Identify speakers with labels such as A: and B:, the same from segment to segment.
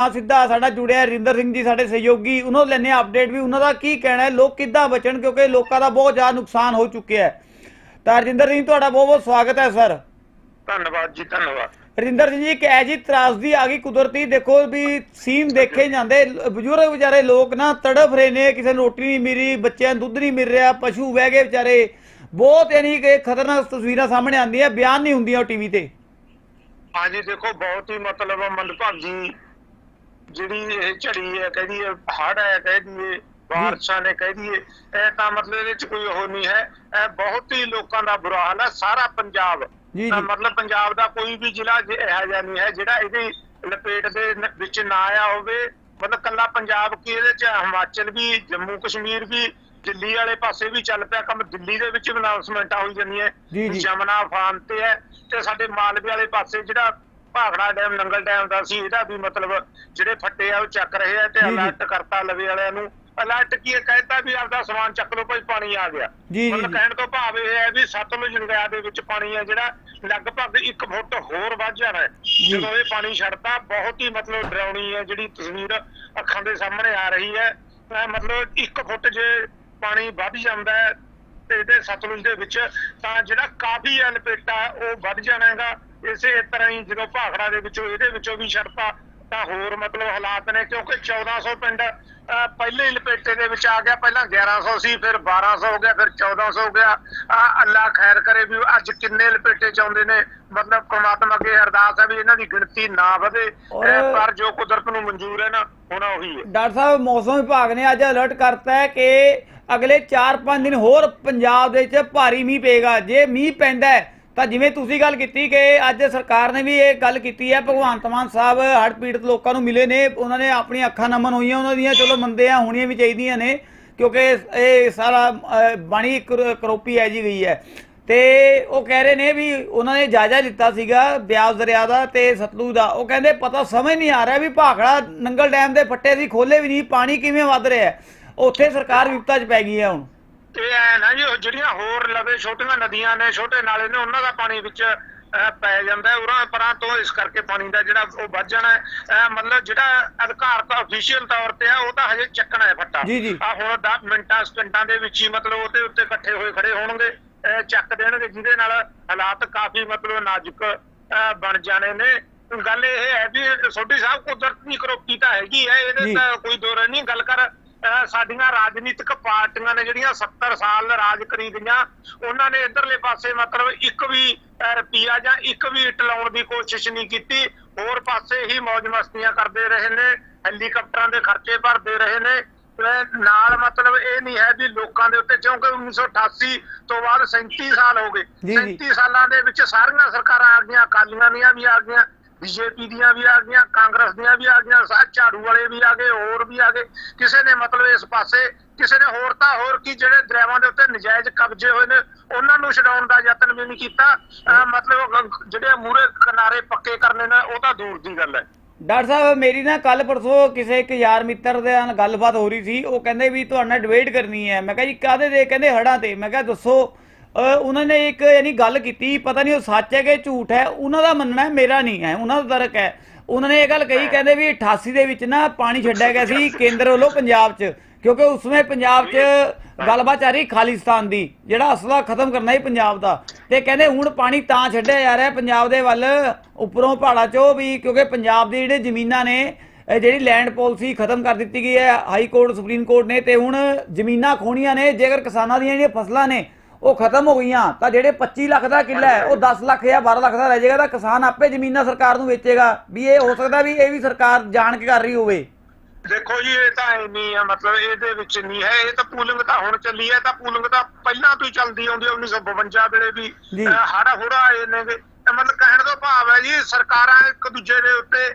A: ਆ ਸਿੱਧਾ ਸਾਡਾ ਜੁੜਿਆ ਰਿੰਦਰ ਸਿੰਘ ਜੀ ਸਾਡੇ ਸਹਿਯੋਗੀ ਉਹਨਾਂ ਤੋਂ ਲੈਣੇ ਅਪਡੇਟ ਵੀ ਉਹਨਾਂ ਦਾ ਕੀ ਕਹਿਣਾ ਹੈ ਲੋਕ ਕਿੱਦਾਂ ਬਚਣ ਕਿਉਂਕਿ ਲੋਕਾਂ ਦਾ ਬਹੁਤ ਜ਼ਿਆਦਾ ਨੁਕਸਾਨ ਹੋ ਚੁੱਕਿਆ ਹੈ। ਤਾਂ ਰਜਿੰਦਰ ਸਿੰਘ ਤੁਹਾਡਾ ਬਹੁਤ ਬਹੁਤ ਸਵਾਗਤ ਹੈ ਸਰ।
B: ਧੰਨਵਾਦ ਜੀ ਧੰਨਵਾਦ।
A: ਰਿੰਦਰ ਸਿੰਘ ਜੀ ਇੱਕ ਐਜੀ ਤਰਾਸਦੀ ਆ ਗਈ ਕੁਦਰਤੀ ਦੇਖੋ ਵੀ ਸੀਨ ਦੇਖੇ ਜਾਂਦੇ ਬਜ਼ੁਰਗ ਵਿਚਾਰੇ ਲੋਕ ਨਾ ਤੜਫ ਰਹੇ ਨੇ ਕਿਸੇ ਨੂੰ ਰੋਟੀ ਨਹੀਂ ਮਿਲੀ ਬੱਚਿਆਂ ਨੂੰ ਦੁੱਧ ਨਹੀਂ ਮਿਲ ਰਿਹਾ ਪਸ਼ੂ ਬਹਿ ਗਏ ਵਿਚਾਰੇ। ਬਹੁਤ ਯਾਨੀ ਕਿ ਖਤਰਨਾਕ ਤਸਵੀਰਾਂ ਸਾਹਮਣੇ ਆਉਂਦੀਆਂ ਬਿਆਨ ਨਹੀਂ ਹੁੰਦੀਆਂ ਟੀਵੀ ਤੇ।
B: ਹਾਂਜੀ ਦੇਖੋ ਬਹੁਤ ਹੀ ਮਤਲਬ ਮੰਦਭਾਗੀ ਜਿਹੜੀ ਇਹ ਝੜੀ ਹੈ ਕਹਿ ਦਈਏ ਹੜ ਹੈ ਕਹਿ ਦਈਏ ਬਾਰਿਸ਼ਾਂ ਨੇ ਕਹਿ ਦਈਏ ਇਹ ਤਾਂ ਮਤਲਬ ਇਹਦੇ ਚ ਕੋਈ ਉਹ ਨਹੀਂ ਹੈ। ਇਹ ਬਹੁਤ ਹੀ ਲੋਕਾਂ ਦਾ ਬੁਰਾ ਹਾਲ ਹੈ ਸਾਰਾ ਪੰਜਾਬ। ਤਾਂ। ਮਤਲਬ ਪੰਜਾਬ ਦਾ ਕੋਈ ਵੀ ਜ਼ਿਲ੍ਹਾ ਇਹੋ ਜਿਹਾ ਨਹੀਂ ਹੈ ਜਿਹੜਾ ਇਹਦੀ ਲਪੇਟ ਦੇ ਵਿੱਚ ਨਾ ਆਇਆ ਹੋਵੇ। ਮਤਲਬ ਕੱਲਾ ਪੰਜਾਬ ਕੀ ਇਹਦੇ ਚ ਹਿਮਾਚਲ ਵੀ ਜੰਮੂ ਕਸ਼ਮੀਰ ਵੀ ਦਿੱਲੀ ਵਾਲੇ ਪਾਸੇ ਵੀ ਚੱਲ ਪਿਆ ਕੰਮ। ਦਿੱਲੀ ਦੇ ਵਿੱਚ ਵੀ ਅਨਾਉਂਸਮੈਂਟਾਂ ਹੋਈ ਜਾਂਦੀਆਂ। ਜਮਨਾ ਫਾਨ ਤੇ ਹੈ ਤੇ ਸਾਡੇ ਮਾਲਵੇ ਵਾਲੇ ਪਾਸੇ ਜਿਹੜਾ ਭਾਖੜਾ ਡੈਮ ਨੰਗਲ ਡੈਮ ਦਾ ਸੀ ਇਹਦਾ ਵੀ ਮਤਲਬ ਜਿਹੜੇ ਫੱਟੇ ਆ ਉਹ ਚੱਕ ਰਹੇ ਆ ਤੇ। ਅਲਰਟ ਕਰਤਾ ਲਵੇ ਵਾਲਿਆਂ ਨੂੰ। ਅਲਰਟ ਕੀ ਕਹਿਤਾ ਵੀ ਆਪਦਾ ਸਮਾਨ ਚੱਕ ਲਓ ਭਾਈ ਪਾਣੀ ਆ ਗਿਆ। ਮਤਲਬ। ਕਹਿਣ ਤੋਂ ਭਾਵ ਇਹ ਹੈ ਵੀ ਸਤਲੁਜ ਦਰਿਆ ਦੇ ਵਿੱਚ ਪਾਣੀ ਹੈ ਜਿਹੜਾ ਲਗਭਗ 1 ਫੁੱਟ ਹੋਰ ਵੱਧ ਜਾਣਾ ਹੈ। ਜਦੋਂ ਇਹ ਪਾਣੀ ਛੱਡਦਾ ਬਹੁਤ ਹੀ ਮਤਲਬ ਡਰਾਉਣੀ ਹੈ ਜਿਹੜੀ ਤਸਵੀਰ ਅੱਖਾਂ ਦੇ ਸਾਹਮਣੇ ਆ ਰਹੀ ਹੈ। ਮਤਲਬ 1 ਫੁੱਟ ਜੇ ਪਾਣੀ ਵੱਧ ਜਾਂਦਾ ਹੈ ਤੇ ਇਹਦੇ ਸਤਲੁਜ ਦੇ ਵਿੱਚ ਤਾਂ ਜਿਹੜਾ ਕਾਫੀ ਹੈ ਲਪੇਟਾ ਉਹ ਵੱਧ ਜਾਣਾ ਹੈਗਾ। ਇਸੇ ਤਰ੍ਹਾਂ ਹੀ ਜਦੋਂ ਭਾਖੜਾ ਦੇ ਵਿੱਚੋਂ ਇਹਦੇ ਵਿੱਚੋਂ ਵੀ ਛੱਡਤਾ ਤਾਂ ਹੋਰ ਮਤਲਬ ਹਾਲਾਤ ਨੇ ਕਿਉਂਕਿ 1400 ਪਿੰਡ ਪਹਿਲੇ ਹੀ ਲਪੇਟੇ ਦੇ ਵਿੱਚ ਆ ਗਿਆ। ਪਹਿਲਾਂ 1100 ਸੀ ਫਿਰ 1200 ਹੋ ਗਿਆ ਫਿਰ 1400 ਹੋ ਗਿਆ। ਅੱਲਾ ਖੈਰ ਕਰੇ ਵੀ ਅੱਜ ਕਿੰਨੇ ਲਪੇਟੇ ਚ ਆਉਂਦੇ ਨੇ। ਮਤਲਬ ਪ੍ਰਮਾਤਮਾ ਅੱਗੇ ਅਰਦਾਸ ਹੈ ਵੀ ਇਹਨਾਂ ਦੀ ਗਿਣਤੀ ਨਾ ਵਧੇ। ਪਰ ਜੋ ਕੁਦਰਤ ਨੂੰ ਮਨਜ਼ੂਰ ਹੈ ਨਾ ਹੋਣਾ ਉਹੀ ਹੈ।
A: ਡਾਕਟਰ ਸਾਹਿਬ ਮੌਸਮ ਵਿਭਾਗ ਨੇ ਅੱਜ ਅਲਰਟ ਕਰਤਾ ਹੈ ਕਿ ਅਗਲੇ 4-5 ਦਿਨ ਹੋਰ ਪੰਜਾਬ ਦੇ ਵਿੱਚ ਭਾਰੀ ਮੀਂਹ ਪਏਗਾ। ਜੇ ਮੀਂਹ ਪੈਂਦਾ ਹੈ ਤਾਂ ਜਿਵੇਂ ਤੁਸੀਂ ਗੱਲ ਕੀਤੀ ਕਿ ਅੱਜ ਸਰਕਾਰ ਨੇ ਵੀ ਇਹ ਗੱਲ ਕੀਤੀ ਹੈ, ਭਗਵੰਤ ਮਾਨ ਸਾਹਿਬ ਹੜ੍ਹ ਪੀੜਤ ਲੋਕਾਂ ਨੂੰ ਮਿਲੇ ਨੇ, ਉਹਨਾਂ ਨੇ ਆਪਣੀਆਂ ਅੱਖਾਂ ਨਮਨ ਹੋਈਆਂ, ਉਹਨਾਂ ਦੀਆਂ ਚਲੋ ਮੰਨਦੇ ਆ ਹੋਣੀਆਂ ਵੀ ਚਾਹੀਦੀਆਂ ਨੇ, ਕਿਉਂਕਿ ਇਹ ਸਾਰਾ ਬਾਣੀ ਕਰ- ਕਰੋਪੀ ਹੈ ਜੀ ਗਈ ਹੈ। ਤੇ ਉਹ ਕਹਿ ਰਹੇ ਨੇ ਵੀ ਉਹਨਾਂ ਨੇ ਜਾਇਜ਼ਾ ਲਿੱਤਾ ਸੀਗਾ ਬਿਆਸ ਦਰਿਆ ਦਾ ਤੇ ਸਤਲੁਜ ਦਾ। ਉਹ ਕਹਿੰਦੇ ਪਤਾ ਸਮਝ ਨਹੀਂ ਆ ਰਿਹਾ ਵੀ ਭਾਖੜਾ ਨੰਗਲ ਡੈਮ ਦੇ ਫੱਟੇ ਸੀ ਖੋਲੇ ਵੀ ਨਹੀਂ, ਪਾਣੀ ਕਿਵੇਂ ਵੱਧ ਰਿਹਾ ਉੱਥੇ ਸਰਕਾਰ ਵਿਪਤਾ 'ਚ ਪੈ ਗਈ ਹੈ ਹੁਣ।
B: ਇਹ ਐ ਨਾ ਜੀ ਉਹ ਜਿਹੜੀਆਂ ਹੋਰ ਲਵੇ ਛੋਟੀਆਂ ਨਦੀਆਂ ਨੇ ਛੋਟੇ ਨਾਲੇ ਨੇ ਉਹਨਾਂ ਦਾ ਪਾਣੀ ਵਿੱਚ ਅਹ, ਪੈ ਜਾਂਦਾ ਉਰਾਂ ਪਰਾਂ ਤੋਂ ਇਸ ਕਰਕੇ ਪਾਣੀ ਦਾ ਜਿਹੜਾ ਉਹ ਵੱਧ ਜਾਣਾ ਹੈ। ਅਹ, ਮਤਲਬ ਜਿਹੜਾ ਅਧਿਕਾਰਤ ਅਫੀਸ਼ੀਅਲ ਤੌਰ ਤੇ ਆ ਉਹ ਤਾਂ ਹਜੇ ਚੱਕਣਾ ਹੈ ਫੱਟਾ
A: ਜੀ, ਜੀ।
B: ਆ ਹੁਣ 10 ਮਿੰਟਾਂ ਸਕਿੰਟਾਂ ਦੇ ਵਿੱਚ ਹੀ ਮਤਲਬ ਉਹਦੇ ਉੱਤੇ ਇਕੱਠੇ ਹੋਏ ਖੜੇ ਹੋਣਗੇ। ਅਹ, ਚੱਕ ਦੇਣਗੇ ਜਿਹਦੇ ਨਾਲ ਹਾਲਾਤ ਕਾਫੀ ਮਤਲਬ ਨਾਜ਼ੁਕ ਅਹ, ਬਣ ਜਾਣੇ ਨੇ। ਗੱਲ ਇਹ ਹੈ ਵੀ ਸੋਢੀ ਸਾਹਿਬ ਕੁਦਰਤ ਦੀ ਕਰੋਪੀ ਤਾਂ ਹੈਗੀ ਹੈ
A: ਜੀ।
B: ਇਹਦੇ ਤਾਂ ਕੋਈ ਦੋ ਰਾਏ ਨਹੀਂ। ਗੱਲ ਕਰ ਸਾਡੀਆਂ ਰਾਜਨੀਤਿਕ ਪਾਰਟੀਆਂ ਨੇ ਜਿਹੜੀਆਂ 70 ਸਾਲ ਰਾਜ ਕਰੀ ਗਈਆਂ ਉਹਨਾਂ ਨੇ ਇਧਰਲੇ ਪਾਸੇ ਮਤਲਬ ਇੱਕ ਵੀ ਅਹ, ਰੁਪਈਆ ਜਾਂ ਇੱਕ ਵੀ ਇੱਟ ਲਾਉਣ ਦੀ ਕੋਸ਼ਿਸ਼ ਨਹੀਂ ਕੀਤੀ। ਹੋਰ ਪਾਸੇ ਹੀ ਮौज ਮਸਤੀਆਂ ਕਰਦੇ ਰਹੇ ਨੇ ਹੈਲੀਕਾਪਟਰਾਂ ਦੇ ਖਰਚੇ ਭਰਦੇ ਰਹੇ ਨੇ। ਨਾਲ ਮਤਲਬ ਇਹ ਨਹੀਂ ਹੈ ਵੀ ਲੋਕਾਂ ਦੇ ਉੱਤੇ ਕਿਉਂਕਿ 1988 ਤੋਂ ਬਾਅਦ 37 ਸਾਲ ਹੋ ਗਏ।
A: ਜੀ, ਜੀ।
B: 37 ਸਾਲਾਂ ਦੇ ਵਿੱਚ ਸਾਰੀਆਂ ਸਰਕਾਰਾਂ ਆ ਗਈਆਂ ਅਕਾਲੀਆਂ ਦੀਆਂ ਵੀ ਆ ਗਈਆਂ। ਬੀਜੇਪੀ ਦੀਆਂ ਵੀ ਆ ਗਈਆਂ, ਕਾਂਗਰਸ ਦੀਆਂ ਵੀ ਆ ਗਈਆਂ, ਸਾ ਝਾੜੂ ਵਾਲੇ ਵੀ ਆ ਗਏ, ਹੋਰ ਵੀ ਆ ਗਏ। ਕਿਸੇ ਨੇ ਮਤਲਬ ਇਸ ਪਾਸੇ, ਕਿਸੇ ਨੇ ਹੋਰ ਤਾਂ ਹੋਰ ਕੀ, ਜਿਹੜੇ ਦਰਿਆਵਾਂ ਦੇ ਉੱਤੇ ਨਜਾਇਜ਼ ਕਬਜ਼ੇ ਹੋਏ ਨੇ, ਉਹਨਾਂ ਨੂੰ ਛਡਾਉਣ ਦਾ ਯਤਨ ਵੀ ਨਹੀਂ ਕੀਤਾ। ਮਤਲਬ ਜਿਹੜੇ ਮੂਰੇ ਕਿਨਾਰੇ ਪੱਕੇ ਕਰਨੇ ਨੇ, ਉਹ ਤਾਂ ਦੂਰ ਦੀ ਗੱਲ ਹੈ।
A: ਡਾਕਟਰ ਸਾਹਿਬ, ਮੇਰੀ ਨਾ ਕੱਲ ਪਰਸੋਂ ਕਿਸੇ ਇੱਕ ਯਾਰ ਮਿੱਤਰ ਦੇ ਨਾਲ ਗੱਲਬਾਤ ਹੋ ਰਹੀ ਸੀ, ਉਹ ਕਹਿੰਦੇ ਵੀ ਤੁਹਾਡਾ ਡਿਬੇਟ ਕਰਨੀ ਹੈ। ਮੈਂ ਕਿਹਾ ਜੀ, ਕਾਹਦੇ ਦੇ? ਕਹਿੰਦੇ ਹੜਾਂ ਤੇ। ਮੈਂ ਕਿਹਾ, ਦੱਸੋ ਉਹਨਾਂ ਨੇ ਇੱਕ ਯਾਨੀ ਗੱਲ ਕੀਤੀ ਪਤਾ ਨਹੀਂ ਉਹ ਸੱਚ ਹੈ ਕਿ ਝੂਠ ਹੈ ਉਹਨਾਂ ਦਾ ਮੰਨਣਾ ਹੈ ਮੇਰਾ ਨਹੀਂ ਹੈ ਉਹਨਾਂ ਦਾ ਤਰਕ ਹੈ। ਉਹਨਾਂ ਨੇ ਇਹ ਗੱਲ ਕਹੀ ਕਹਿੰਦੇ ਵੀ 88 ਦੇ ਵਿੱਚ ਨਾ ਪਾਣੀ ਛੱਡਿਆ ਗਿਆ ਸੀ ਕੇਂਦਰ ਵੱਲੋਂ ਪੰਜਾਬ 'ਚ ਕਿਉਂਕਿ ਉਸ ਸਮੇਂ ਪੰਜਾਬ 'ਚ ਗੱਲਬਾਤ ਚੱਲ ਰਹੀ ਖਾਲਿਸਤਾਨ ਦੀ ਜਿਹੜਾ ਅਸਲਾ ਖਤਮ ਕਰਨਾ ਹੀ ਪੰਜਾਬ ਦਾ। ਤੇ ਕਹਿੰਦੇ ਹੁਣ ਪਾਣੀ ਤਾਂ ਛੱਡਿਆ ਜਾ ਰਿਹਾ ਪੰਜਾਬ ਦੇ ਵੱਲ ਉੱਪਰੋਂ ਪਹਾੜਾਂ 'ਚੋਂ ਵੀ ਕਿਉਂਕਿ ਪੰਜਾਬ ਦੀ ਜਿਹੜੇ ਜ਼ਮੀਨਾਂ ਨੇ ਜਿਹੜੀ ਲੈਂਡ ਪਾਲਿਸੀ ਖਤਮ ਕਰ ਦਿੱਤੀ ਗਈ ਹੈ ਹਾਈ ਕੋਰਟ ਸੁਪਰੀਮ ਕੋਰਟ ਨੇ ਤੇ ਹੁਣ ਜ਼ਮੀਨਾਂ ਖੋਣੀਆਂ ਨੇ ਜੇਕਰ ਕਿਸਾਨਾਂ ਦੀਆਂ ਜਿਹੜੀਆਂ ਫਸਲਾਂ ਨੇ ਉਹ ਖਤਮ ਹੋ ਗਈਆਂ। ਤਾਂ ਜਿਹੜੇ 25 ਲੱਖ ਦਾ ਕਿੱਲਾ ਹੈ ਉਹ 10 ਲੱਖ ਜਾਂ 12 ਲੱਖ ਦਾ ਰਹਿ ਜਾਏਗਾ ਤਾਂ ਕਿਸਾਨ ਆਪੇ ਜ਼ਮੀਨਾਂ ਸਰਕਾਰ ਨੂੰ ਵੇਚੇਗਾ। ਵੀ ਇਹ ਹੋ ਸਕਦਾ ਵੀ ਇਹ ਵੀ ਸਰਕਾਰ ਜਾਣ ਕੇ ਕਰ ਰਹੀ ਹੋਵੇ।
B: ਦੇਖੋ ਜੀ ਇਹ ਤਾਂ ਇੰਨੀ ਆ ਮਤਲਬ ਇਹਦੇ ਵਿੱਚ ਨਹੀਂ ਹੈ। ਇਹ ਤਾਂ ਪੂਲਿੰਗ ਤਾਂ ਹੁਣ ਚੱਲੀ ਹੈ ਤਾਂ ਪੂਲਿੰਗ ਤਾਂ ਪਹਿਲਾਂ ਤੋਂ ਹੀ ਚੱਲਦੀ ਆਉਂਦੀ ਹੈ 1952 ਵੇਲੇ ਵੀ। ਹੜਾ ਹੁੜਾ ਆਏ ਇਹ ਮਤਲਬ ਕਹਿਣ ਦਾ ਭਾਵ ਹੈ ਜੀ ਸਰਕਾਰਾਂ ਇੱਕ ਦੂਜੇ ਦੇ ਉੱਤੇ